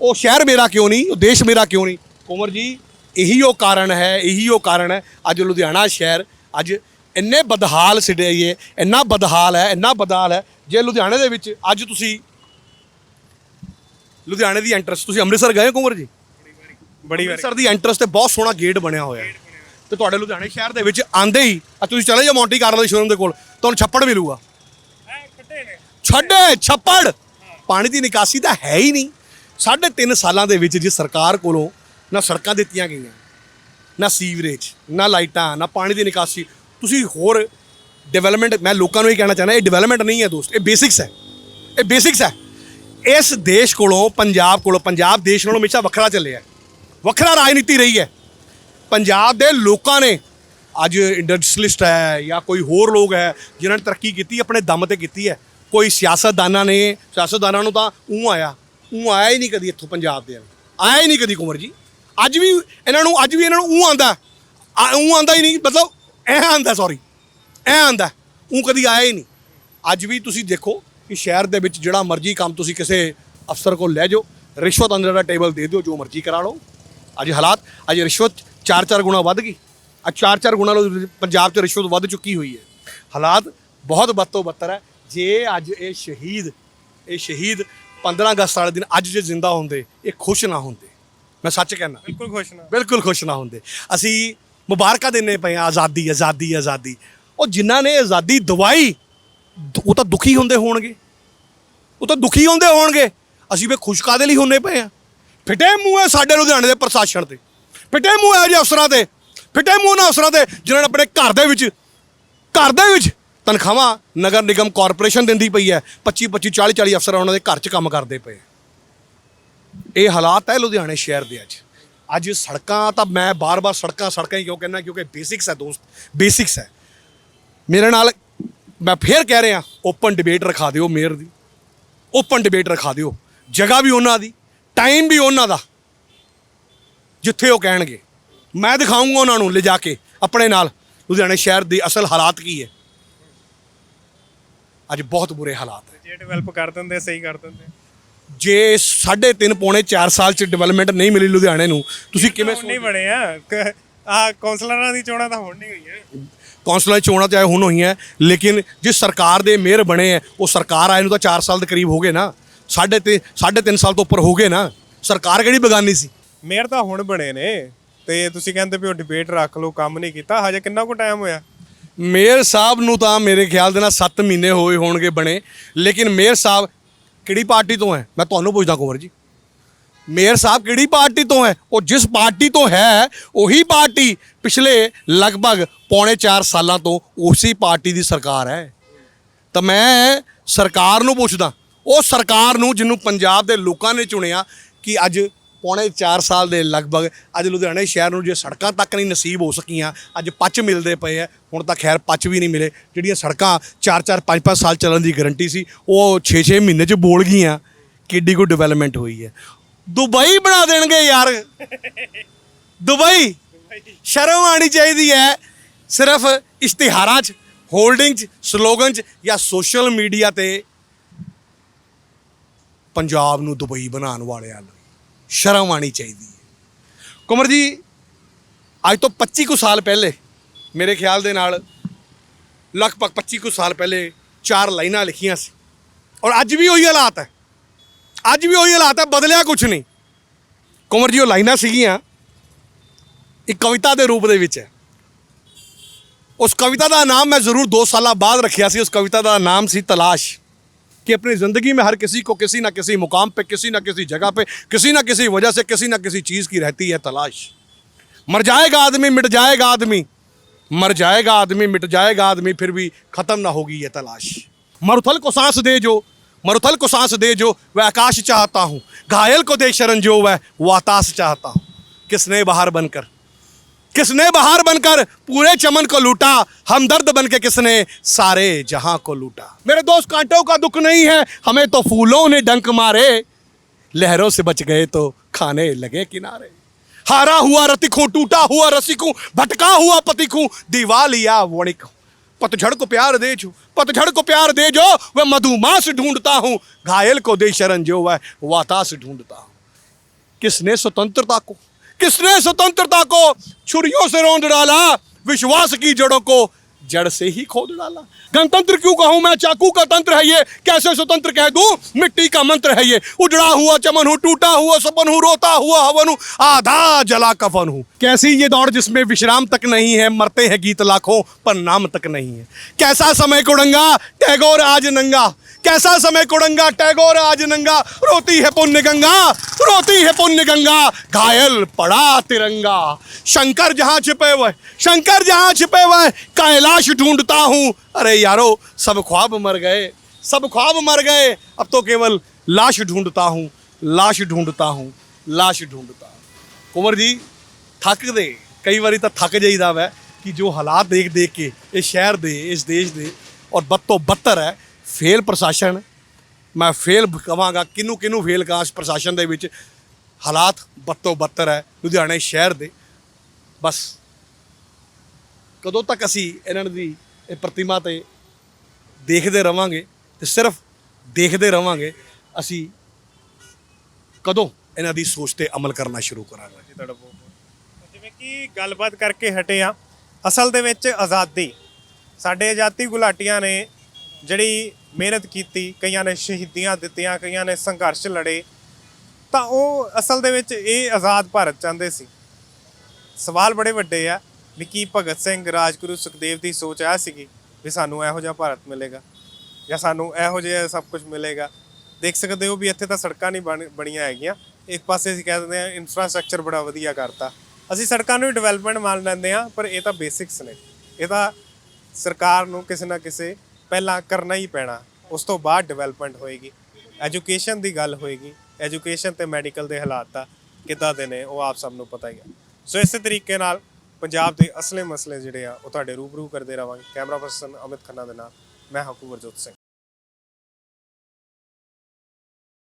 ਉਹ ਸ਼ਹਿਰ ਮੇਰਾ ਕਿਉਂ ਨਹੀਂ? ਉਹ ਦੇਸ਼ ਮੇਰਾ ਕਿਉਂ ਨਹੀਂ? ਕੁਮਰ ਜੀ, ਇਹੀ ਉਹ ਕਾਰਨ ਹੈ, ਇਹੀ ਉਹ ਕਾਰਨ ਹੈ। ਅੱਜ ਲੁਧਿਆਣਾ ਸ਼ਹਿਰ, ਅੱਜ ਇੰਨੇ ਬਦਹਾਲ ਸਿੜਿਆਈਏ ਇੰਨਾ ਬਦਹਾਲ ਹੈ, ਇੰਨਾ ਬਦਹਾਲ ਹੈ, ਜੇ ਲੁਧਿਆਣੇ ਦੇ ਵਿੱਚ ਅੱਜ ਤੁਸੀਂ ਲੁਧਿਆਣੇ ਦੀ ਐਂਟਰੈਂਸ ਤੁਸੀਂ ਅੰਮ੍ਰਿਤਸਰ ਗਏ ਹੋ ਕੁੰਵਰ ਜੀ? ਬੜੀ ਵਾਰੀ। ਅੰਮ੍ਰਿਤਸਰ ਦੀ ਐਂਟਰੈਂਸ ਤੇ ਬਹੁਤ ਸੋਹਣਾ ਗੇਟ ਬਣਿਆ ਹੋਇਆ ਹੈ। ਤੇ ਤੁਹਾਡੇ ਲੁਧਿਆਣੇ ਸ਼ਹਿਰ ਦੇ ਵਿੱਚ ਆਂਦੇ ਹੀ ਆ ਤੁਸੀਂ ਚਲੇ ਜਾਓ ਮੌਂਟੀ ਕਾਰਲੋ ਦੇ ਸ਼ੋਰੂਮ ਦੇ ਕੋਲ ਤੁਹਾਨੂੰ ਛੱਪੜ ਮਿਲੂਗਾ। ਛੱਡੇ ਛੱਪੜ! ਪਾਣੀ ਦੀ ਨਿਕਾਸੀ ਤਾਂ ਹੈ ਹੀ ਨਹੀਂ। ਸਾਢੇ ਤਿੰਨ ਸਾਲਾਂ ਦੇ ਵਿੱਚ ਜੀ ਸਰਕਾਰ ਕੋਲੋਂ ਨਾ ਸੜਕਾਂ ਦਿੱਤੀਆਂ ਗਈਆਂ ਨਾ ਸੀਵਰੇਜ ਨਾ ਲਾਈਟਾਂ ਨਾ ਪਾਣੀ ਦੀ ਨਿਕਾਸੀ ਤੁਸੀਂ ਹੋਰ ਡਿਵੈਲਪਮੈਂਟ ਮੈਂ ਲੋਕਾਂ ਨੂੰ ਇਹ ਕਹਿਣਾ ਚਾਹੁੰਦਾ ਇਹ ਡਿਵੈਲਪਮੈਂਟ ਨਹੀਂ ਹੈ ਦੋਸਤ ਇਹ ਬੇਸਿਕਸ ਹੈ। ਇਹ ਬੇਸਿਕਸ ਹੈ। ਇਸ ਦੇਸ਼ ਕੋਲੋਂ, ਪੰਜਾਬ ਕੋਲੋਂ, ਪੰਜਾਬ ਦੇਸ਼ ਨਾਲੋਂ ਹਮੇਸ਼ਾ ਵੱਖਰਾ ਚੱਲਿਆ ਵੱਖਰਾ ਰਾਜਨੀਤੀ ਰਹੀ ਹੈ। ਪੰਜਾਬ ਦੇ ਲੋਕਾਂ ਨੇ ਅੱਜ ਇੰਡਸਟਰੀਲਿਸਟ ਹੈ ਜਾਂ ਕੋਈ ਹੋਰ ਲੋਕ ਹੈ, ਜਿਨ੍ਹਾਂ ਨੇ ਤਰੱਕੀ ਕੀਤੀ, ਆਪਣੇ ਦਮ ਤੇ ਕੀਤੀ ਹੈ। ਕੋਈ ਸਿਆਸਤਦਾਨਾਂ ਨੇ, ਸਿਆਸਤਦਾਨਾਂ ਨੂੰ ਤਾਂ ਉਹ ਆਇਆ। ਉਹ ਆਇਆ ਹੀ ਨਹੀਂ ਕਦੀ ਇੱਥੋਂ ਪੰਜਾਬ ਦੇ ਆਇਆ ਹੀ ਨਹੀਂ ਕਦੀ ਕੁਮਰ ਜੀ। ਅੱਜ ਵੀ ਇਹਨਾਂ ਨੂੰ, ਅੱਜ ਵੀ ਇਹਨਾਂ ਨੂੰ ਉਹ ਆਂਦਾ ਉਹ ਆਂਦਾ ਹੀ ਨਹੀਂ, ਮਤਲਬ ਇਹ ਆਂਦਾ ਸੌਰੀ ਇਹ ਆਂਦਾ ਉਹ ਕਦੀ ਆਇਆ ਹੀ ਨਹੀਂ। ਅੱਜ ਵੀ ਤੁਸੀਂ ਦੇਖੋ ਕਿ ਸ਼ਹਿਰ ਦੇ ਵਿੱਚ ਜਿਹੜਾ ਮਰਜ਼ੀ ਕੰਮ ਤੁਸੀਂ ਕਿਸੇ ਅਫਸਰ ਕੋਲ ਲੈ ਜਾਓ ਰਿਸ਼ਵਤ ਅੰਦਰ ਦਾ ਟੇਬਲ ਦੇ ਦਿਓ ਜੋ ਮਰਜ਼ੀ ਕਰਾ ਲਓ। ਅੱਜ ਹਾਲਾਤ ਅੱਜ ਰਿਸ਼ਵਤ 4-4 ਗੁਣਾ ਵੱਧ ਗਈ। ਅੱਜ 4-4 ਗੁਣਾ ਲੋ ਪੰਜਾਬ 'ਚ ਰਿਸ਼ਵਤ ਵੱਧ ਚੁੱਕੀ ਹੋਈ ਹੈ। ਹਾਲਾਤ ਬਹੁਤ ਬਦ ਤੋਂ ਬੱਤਰ ਹੈ। ਜੇ ਅੱਜ ਇਹ ਸ਼ਹੀਦ ਇਹ ਸ਼ਹੀਦ 15 ਅਗਸਤ ਵਾਲੇ ਦਿਨ ਅੱਜ ਜੇ ਜ਼ਿੰਦਾ ਹੁੰਦੇ ਇਹ ਖੁਸ਼ ਨਾ ਹੁੰਦੇ। ਮੈਂ ਸੱਚ ਕਹਿੰਦਾ ਬਿਲਕੁਲ ਖੁਸ਼ ਨਾ। ਬਿਲਕੁਲ ਖੁਸ਼ ਨਾ ਹੁੰਦੇ। ਅਸੀਂ ਮੁਬਾਰਕਾਂ ਦਿੰਨੇ ਪਏ ਆ ਆਜ਼ਾਦੀ ਆਜ਼ਾਦੀ ਆਜ਼ਾਦੀ। ਉਹ ਜਿਨ੍ਹਾਂ ਨੇ ਆਜ਼ਾਦੀ ਦਵਾਈ ਉਹ ਤਾਂ ਦੁਖੀ ਹੁੰਦੇ ਹੋਣਗੇ। ਉਹ ਤਾਂ ਦੁਖੀ ਹੁੰਦੇ ਹੋਣਗੇ। ਅਸੀਂ ਵੀ ਖੁਸ਼ ਕਾਦੇ ਲਈ ਹੁੰਨੇ ਪਏ ਆ? ਫਿੱਟੇ ਮੂੰਹ ਹੈ ਸਾਡੇ ਲੁਧਿਆਣੇ ਦੇ ਪ੍ਰਸ਼ਾਸਨ ਤੇ। ਫਿੱਟੇ ਮੂੰਹ ਹੈ ਜੇ ਅਫਸਰਾਂ ਤੇ। ਫਿੱਟੇ ਮੂੰਹ ਨਾ ਅਫਸਰਾਂ ਤੇ ਜਿਨ੍ਹਾਂ ਨੇ ਆਪਣੇ ਘਰ ਦੇ ਵਿੱਚ ਘਰ ਦੇ ਵਿੱਚ ਤਨਖਾਹਾਂ ਨਗਰ ਨਿਗਮ ਕਾਰਪੋਰੇਸ਼ਨ ਦਿੰਦੀ ਪਈ ਹੈ। 25 25 40 40 ਅਫਸਰ ਉਹਨਾਂ ਦੇ ਘਰ 'ਚ ਕੰਮ ਕਰਦੇ ਪਏ ਇਹ ਹਾਲਾਤ ਹੈ ਲੁਧਿਆਣੇ ਸ਼ਹਿਰ ਦੇ ਅੱਜ। ਅੱਜ ਸੜਕਾਂ ਤਾਂ ਮੈਂ ਬਾਰ-ਬਾਰ ਸੜਕਾਂ ਸੜਕਾਂ ਹੀ ਕਿਉਂ ਕਹਿੰਦਾ ਕਿਉਂਕਿ ਬੇਸਿਕਸ ਹੈ ਦੋਸਤ। ਬੇਸਿਕਸ ਹੈ। ਮੇਰੇ ਨਾਲ ਮੈਂ ਫੇਰ ਕਹਿ ਰਿਹਾ ਓਪਨ ਡਿਬੇਟ ਰਖਾ ਦਿਓ ਮੇਅਰ ਦੀ। ਓਪਨ ਡਿਬੇਟ ਰਖਾ ਦਿਓ। ਜਗ੍ਹਾ ਵੀ ਉਹਨਾਂ ਦੀ ਟਾਈਮ ਵੀ ਉਹਨਾਂ ਦਾ ਜਿੱਥੇ ਉਹ ਕਹਿਣਗੇ। ਮੈਂ ਦਿਖਾਉਂਗਾ ਉਹਨਾਂ ਨੂੰ ਲਿਜਾ ਕੇ ਆਪਣੇ ਨਾਲ। ਲੁਧਿਆਣੇ ਸ਼ਹਿਰ ਦੀ ਅਸਲ ਹਾਲਾਤ ਕੀ ਹੈ? ਅੱਜ ਬਹੁਤ ਬੁਰੇ ਹਾਲਾਤ ਹੈ। ਜੇ ਡਿਵੈਲਪ ਕਰ ਦਿੰਦੇ ਸਹੀ ਕਰ ਦਿੰਦੇ। ਜੇ ਸਾਢੇ ਤਿੰਨ ਪੌਣੇ 4 ਸਾਲ ਚ ਡਿਵੈਲਪਮੈਂਟ ਨਹੀਂ ਮਿਲੀ ਲੁਧਿਆਣੇ ਨੂੰ ਤੁਸੀਂ ਕਿਵੇਂ ਨਹੀਂ ਬਣੇ ਆ। ਆ ਕੌਂਸਲਰਾਂ ਦੀ ਚੋਣਾਂ ਤਾਂ ਹੁਣ ਨਹੀਂ ਹੋਈਆਂ। ਕੌਂਸਲਾਂ ਚੋਣਾਂ ਚਾਹੇ ਹੁਣ ਹੋਈਆਂ ਲੇਕਿਨ ਜਿਸ ਸਰਕਾਰ ਦੇ ਮੇਅਰ ਬਣੇ ਹੈ ਉਹ ਸਰਕਾਰ ਆਏ ਨੂੰ ਤਾਂ 4 ਸਾਲ ਦੇ ਕਰੀਬ ਹੋ ਗਏ ਨਾ। ਸਾਢੇ ਤੇ ਸਾਢੇ ਤਿੰਨ ਸਾਲ ਤੋਂ ਉੱਪਰ ਹੋ ਗਏ ਨਾ। ਸਰਕਾਰ ਕਿਹੜੀ ਬਗਾਨੀ ਸੀ? ਮੇਅਰ ਤਾਂ ਹੁਣ ਬਣੇ ਨੇ। ਤੇ ਤੁਸੀਂ ਕਹਿੰਦੇ ਵੀ ਉਹ ਡਿਬੇਟ ਰੱਖ ਲਓ ਕੰਮ ਨਹੀਂ ਕੀਤਾ। ਹਜੇ ਕਿੰਨਾ ਕੁ ਟਾਈਮ ਹੋਇਆ? ਮੇਅਰ ਸਾਹਿਬ ਨੂੰ ਤਾਂ ਮੇਰੇ ਖਿਆਲ ਦੇ ਨਾਲ 7 ਮਹੀਨੇ ਹੋਏ ਹੋਣਗੇ ਬਣੇ। ਲੇਕਿਨ ਮੇਅਰ ਸਾਹਿਬ ਕਿਹੜੀ ਪਾਰਟੀ ਤੋਂ ਹੈ? ਮੈਂ ਤੁਹਾਨੂੰ ਪੁੱਛਦਾ ਕੁੰਵਰ ਜੀ। ਮੇਅਰ ਸਾਹਿਬ ਕਿਹੜੀ ਪਾਰਟੀ ਤੋਂ ਹੈ? ਉਹ ਜਿਸ ਪਾਰਟੀ ਤੋਂ ਹੈ, ਉਹੀ ਪਾਰਟੀ ਪਿਛਲੇ ਲਗਭਗ ਪੌਣੇ 4 ਸਾਲਾਂ ਤੋਂ ਉਸੇ ਪਾਰਟੀ ਦੀ ਸਰਕਾਰ ਹੈ। ਤਾਂ ਮੈਂ ਸਰਕਾਰ ਨੂੰ ਪੁੱਛਦਾ, ਉਹ ਸਰਕਾਰ ਨੂੰ ਜਿਹਨੂੰ ਪੰਜਾਬ ਦੇ ਲੋਕਾਂ ਨੇ ਚੁਣਿਆ ਕਿ ਅੱਜ ਪੌਣੇ 4 ਸਾਲ ਦੇ ਲਗਭਗ ਅੱਜ ਲੁਧਿਆਣੇ ਸ਼ਹਿਰ ਨੂੰ ਜੇ ਸੜਕਾਂ ਤੱਕ ਨਹੀਂ ਨਸੀਬ ਹੋ ਸਕੀਆਂ, ਅੱਜ ਪੱਚ ਮਿਲਦੇ ਪਏ ਆ, ਹੁਣ ਤਾਂ ਖੈਰ ਪੱਚ ਵੀ ਨਹੀਂ ਮਿਲੇ। ਜਿਹੜੀਆਂ ਸੜਕਾਂ 4-4 5-5 ਸਾਲ ਚੱਲਣ ਦੀ ਗਾਰੰਟੀ ਸੀ, ਉਹ 6-6 ਮਹੀਨੇ 'ਚ ਬੋਲ ਗਈਆਂ, ਕਿੱਡੀ ਕੋ ਡਿਵੈਲਪਮੈਂਟ ਹੋਈ ਹੈ। ਦੁਬਈ ਬਣਾ ਦੇਣਗੇ ਯਾਰ। ਦੁਬਈ ਸ਼ਰਮ ਆਣੀ ਚਾਹੀਦੀ ਹੈ ਸਿਰਫ ਇਸ਼ਤਿਹਾਰਾਂ 'ਚ ਹੋਲਡਿੰਗ 'ਚ ਸਲੋਗਨ 'ਚ ਜਾਂ ਸੋਸ਼ਲ ਮੀਡੀਆ ਤੇ ਪੰਜਾਬ ਨੂੰ ਦੁਬਈ ਬਣਾਉਣ ਵਾਲਿਆਂ ਨੂੰ ਸ਼ਰਮ ਆਣੀ ਚਾਹੀਦੀ ਹੈ। ਕੁਮਰ ਜੀ, ਅੱਜ ਤੋਂ 25 ਕੁ ਸਾਲ ਪਹਿਲੇ ਮੇਰੇ ਖਿਆਲ ਦੇ ਨਾਲ ਲਗਭਗ 25 ਕੁ ਸਾਲ ਪਹਿਲੇ ਚਾਰ ਲਾਈਨਾਂ ਲਿਖੀਆਂ ਸੀ। ਔਰ ਅੱਜ ਵੀ ਉਹੀ ਹਾਲਾਤ ਹੈ। ਅੱਜ ਵੀ ਉਹੀ ਹਾਲਾਤ ਹੈ ਬਦਲਿਆ ਕੁਝ ਨਹੀਂ ਕੁਮਰ ਜੀ ਉਹ ਲਾਈਨਾਂ ਸੀਗੀਆਂ ਇੱਕ ਕਵਿਤਾ ਦੇ ਰੂਪ ਦੇ ਵਿੱਚ ਹੈ ਉਸ ਕਵਿਤਾ ਦਾ ਨਾਮ ਮੈਂ ਜ਼ਰੂਰ 2 ਸਾਲਾਂ ਬਾਅਦ ਰੱਖਿਆ ਸੀ ਉਸ ਕਵਿਤਾ ਦਾ ਨਾਮ ਸੀ ਤਲਾਸ਼ कि अपनी ज़िंदगी में हर किसी को किसी ना किसी मुकाम पे किसी ना किसी जगह पे किसी ना किसी वजह से किसी ना किसी चीज़ की रहती है तलाश मर जाएगा आदमी मिट जाएगा आदमी मर जाएगा आदमी मिट जाएगा आदमी फिर भी ख़त्म ना होगी ये तलाश मरुथल को सांस दे जो मरुथल को सांस दे जो वह आकाश चाहता हूँ। घायल को दे शरण जो वह वो आताश चाहता हूँ। किसने बाहर बनकर? किसने बाहर बनकर पूरे चमन को लूटा? हमदर्द बन के किसने? सारे जहाँ को लूटा। मेरे दोस्त, कांटों का दुख नहीं है। हमें तो फूलों ने डंक मारे। लहरों से बच गए तो खाने लगे किनारे। हारा हुआ रतिक, टूटा हुआ रसिक, भटका हुआ पतिक हूँ दिवालिया वणिक। पतझड़ को प्यार दे जो पतझड़ को प्यार दे जो वह मधुमास ढूंढता हूँ घायल को दे शरण जो वह वातास ढूंढता हूँ किसने स्वतंत्रता को किसने स्वतंत्रता को छुरियों से रौंद डाला विश्वास की जड़ों को जड़ से ही खोद डाला। गणतंत्र क्यों कहूँ मैं? चाकू का तंत्र है ये। कैसे स्वतंत्र कह दू? मिट्टी का मंत्र है ये। उजड़ा हुआ चमन हूँ, टूटा हुआ सपन हूँ, रोता हुआ हवन हूँ, आधा जला कफन हूँ। कैसी ये दौड़ जिसमें विश्राम तक नहीं है, मरते हैं गीत लाखों, पर नाम तक नहीं है। कैसा समय कुड़ंगा? टैगोर आज नंगा। कैसा समय कुड़ंगा टैगोर आज नंगा रोती है पुण्य गंगा रोती है पुण्य गंगा घायल पड़ा तिरंगा शंकर जहां छिपे हुए शंकर जहां छिपे हुए कैलाश ढूंढता हूं अरे यारो सब ख्वाब मर गए सब ख्वाब मर गए अब तो केवल लाश ढूंढता हूं लाश ढूंढता हूं ਲਾਸ਼ ਢੂੰਡਤਾ ਕੁਮਰ ਜੀ ਥੱਕਦੇ ਕਈ ਵਾਰੀ ਤਾਂ ਥੱਕ ਜਾਈਦਾ ਵੈ ਕਿ ਜੋ ਹਾਲਾਤ ਦੇਖ ਦੇਖ ਕੇ ਇਸ ਸ਼ਹਿਰ ਦੇ ਇਸ ਦੇਸ਼ ਦੇ ਔਰ ਬਦ ਤੋਂ ਬੱਤਰ ਹੈ ਫੇਲ ਪ੍ਰਸ਼ਾਸਨ, ਮੈਂ ਫੇਲ ਕਵਾਂਗਾ, ਕਿਹਨੂੰ ਕਿਹਨੂੰ ਫੇਲ ਕਹਾਂ ਪ੍ਰਸ਼ਾਸਨ ਦੇ ਵਿੱਚ। ਹਾਲਾਤ ਬਦ ਤੋਂ ਬੱਤਰ ਹੈ, ਲੁਧਿਆਣੇ ਸ਼ਹਿਰ ਦੇ। ਬਸ, ਕਦੋਂ ਤੱਕ ਅਸੀਂ ਇਹਨਾਂ ਦੀ ਇਹ ਪ੍ਰਤਿਮਾ ਤੇ ਦੇਖਦੇ ਰਵਾਂਗੇ ਤੇ ਸਿਰਫ ਦੇਖਦੇ ਰਵਾਂਗੇ, ਅਸੀਂ ਕਦੋਂ ਇਹਨਾਂ ਦੀ ਸੋਚ ਤੇ ਅਮਲ ਕਰਨਾ ਸ਼ੁਰੂ ਕਰਾਂਗੇ। ਜੀ, ਤੁਹਾਡਾ ਬਹੁਤ ਬਹੁਤ ਜਿਵੇਂ ਕਿ ਗੱਲਬਾਤ ਕਰਕੇ ਹਟੇ ਆ ਅਸਲ ਦੇ ਵਿੱਚ ਆਜ਼ਾਦੀ, ਸਾਡੇ ਆਜ਼ਾਦੀ ਗੁਲਾਟੀਆਂ ਨੇ ਜਿਹੜੀ ਮਿਹਨਤ ਕੀਤੀ, ਕਈਆਂ ਨੇ ਸ਼ਹੀਦੀਆਂ ਦਿੱਤੀਆਂ, ਕਈਆਂ ਨੇ ਸੰਘਰਸ਼ ਲੜੇ, ਤਾਂ ਉਹ ਅਸਲ ਦੇ ਵਿੱਚ ਇਹ ਆਜ਼ਾਦ ਭਾਰਤ ਚਾਹੁੰਦੇ ਸੀ। ਸਵਾਲ ਬੜੇ ਵੱਡੇ ਆ, ਵੀ ਕੀ ਭਗਤ ਸਿੰਘ ਰਾਜਗੁਰੂ ਸੁਖਦੇਵ ਦੀ ਸੋਚ ਆ ਸੀਗੀ ਵੀ ਸਾਨੂੰ ਇਹੋ ਜਿਹਾ ਭਾਰਤ ਮਿਲੇਗਾ ਜਾਂ ਸਾਨੂੰ ਇਹੋ ਜਿਹਾ ਸਭ ਕੁਝ ਮਿਲੇਗਾ? ਦੇਖ ਸਕਦੇ ਹੋ ਵੀ ਇੱਥੇ ਤਾਂ ਸੜਕਾਂ ਨਹੀਂ ਬਣ- ਬਣੀਆਂ ਹੈਗੀਆਂ। ਇੱਕ ਪਾਸੇ ਅਸੀਂ ਕਹਿ ਦਿੰਦੇ ਆ ਇਨਫਰਾਸਟ੍ਰਕਚਰ ਬੜਾ ਵਧੀਆ ਕਰਤਾ। ਅਸੀਂ ਸੜਕਾਂ ਨੂੰ ਡਿਵੈਲਪਮੈਂਟ ਮੰਨ ਲੈਂਦੇ ਆ ਪਰ ਇਹ ਤਾਂ ਬੇਸਿਕਸ ਨੇ। ਇਹ ਤਾਂ ਸਰਕਾਰ ਨੂੰ ਕਿਸੇ ਨਾ ਕਿਸੇ ਪਹਿਲਾਂ ਕਰਨਾ ਹੀ ਪੈਣਾ, ਉਸ ਤੋਂ ਬਾਅਦ ਡਿਵੈਲਪਮੈਂਟ ਹੋਏਗੀ। ਐਜੂਕੇਸ਼ਨ ਦੀ ਗੱਲ ਹੋਏਗੀ ਐਜੂਕੇਸ਼ਨ ਤੇ ਮੈਡੀਕਲ ਦੇ ਹਾਲਾਤ ਤਾਂ ਕਿੱਦਾਂ ਦੇ ਨੇ, ਉਹ ਆਪ ਸਭ ਨੂੰ ਪਤਾ ਹੀ ਹੈ ਸੋ ਇਸੇ ਤਰੀਕੇ ਨਾਲ ਪੰਜਾਬ ਦੇ ਅਸਲੇ ਮਸਲੇ ਜਿਹੜੇ ਆ, ਉਹ ਤੁਹਾਡੇ ਰੂਬਰੂ ਕਰਦੇ ਰਵਾਂਗੇ। ਕੈਮਰਾ ਪਰਸਨ ਅਮਿਤ ਖੰਨਾ ਦੇ ਨਾਲ, ਮੈਂ ਹਕੂਵਰਜੋਤ ਸਿੰਘ।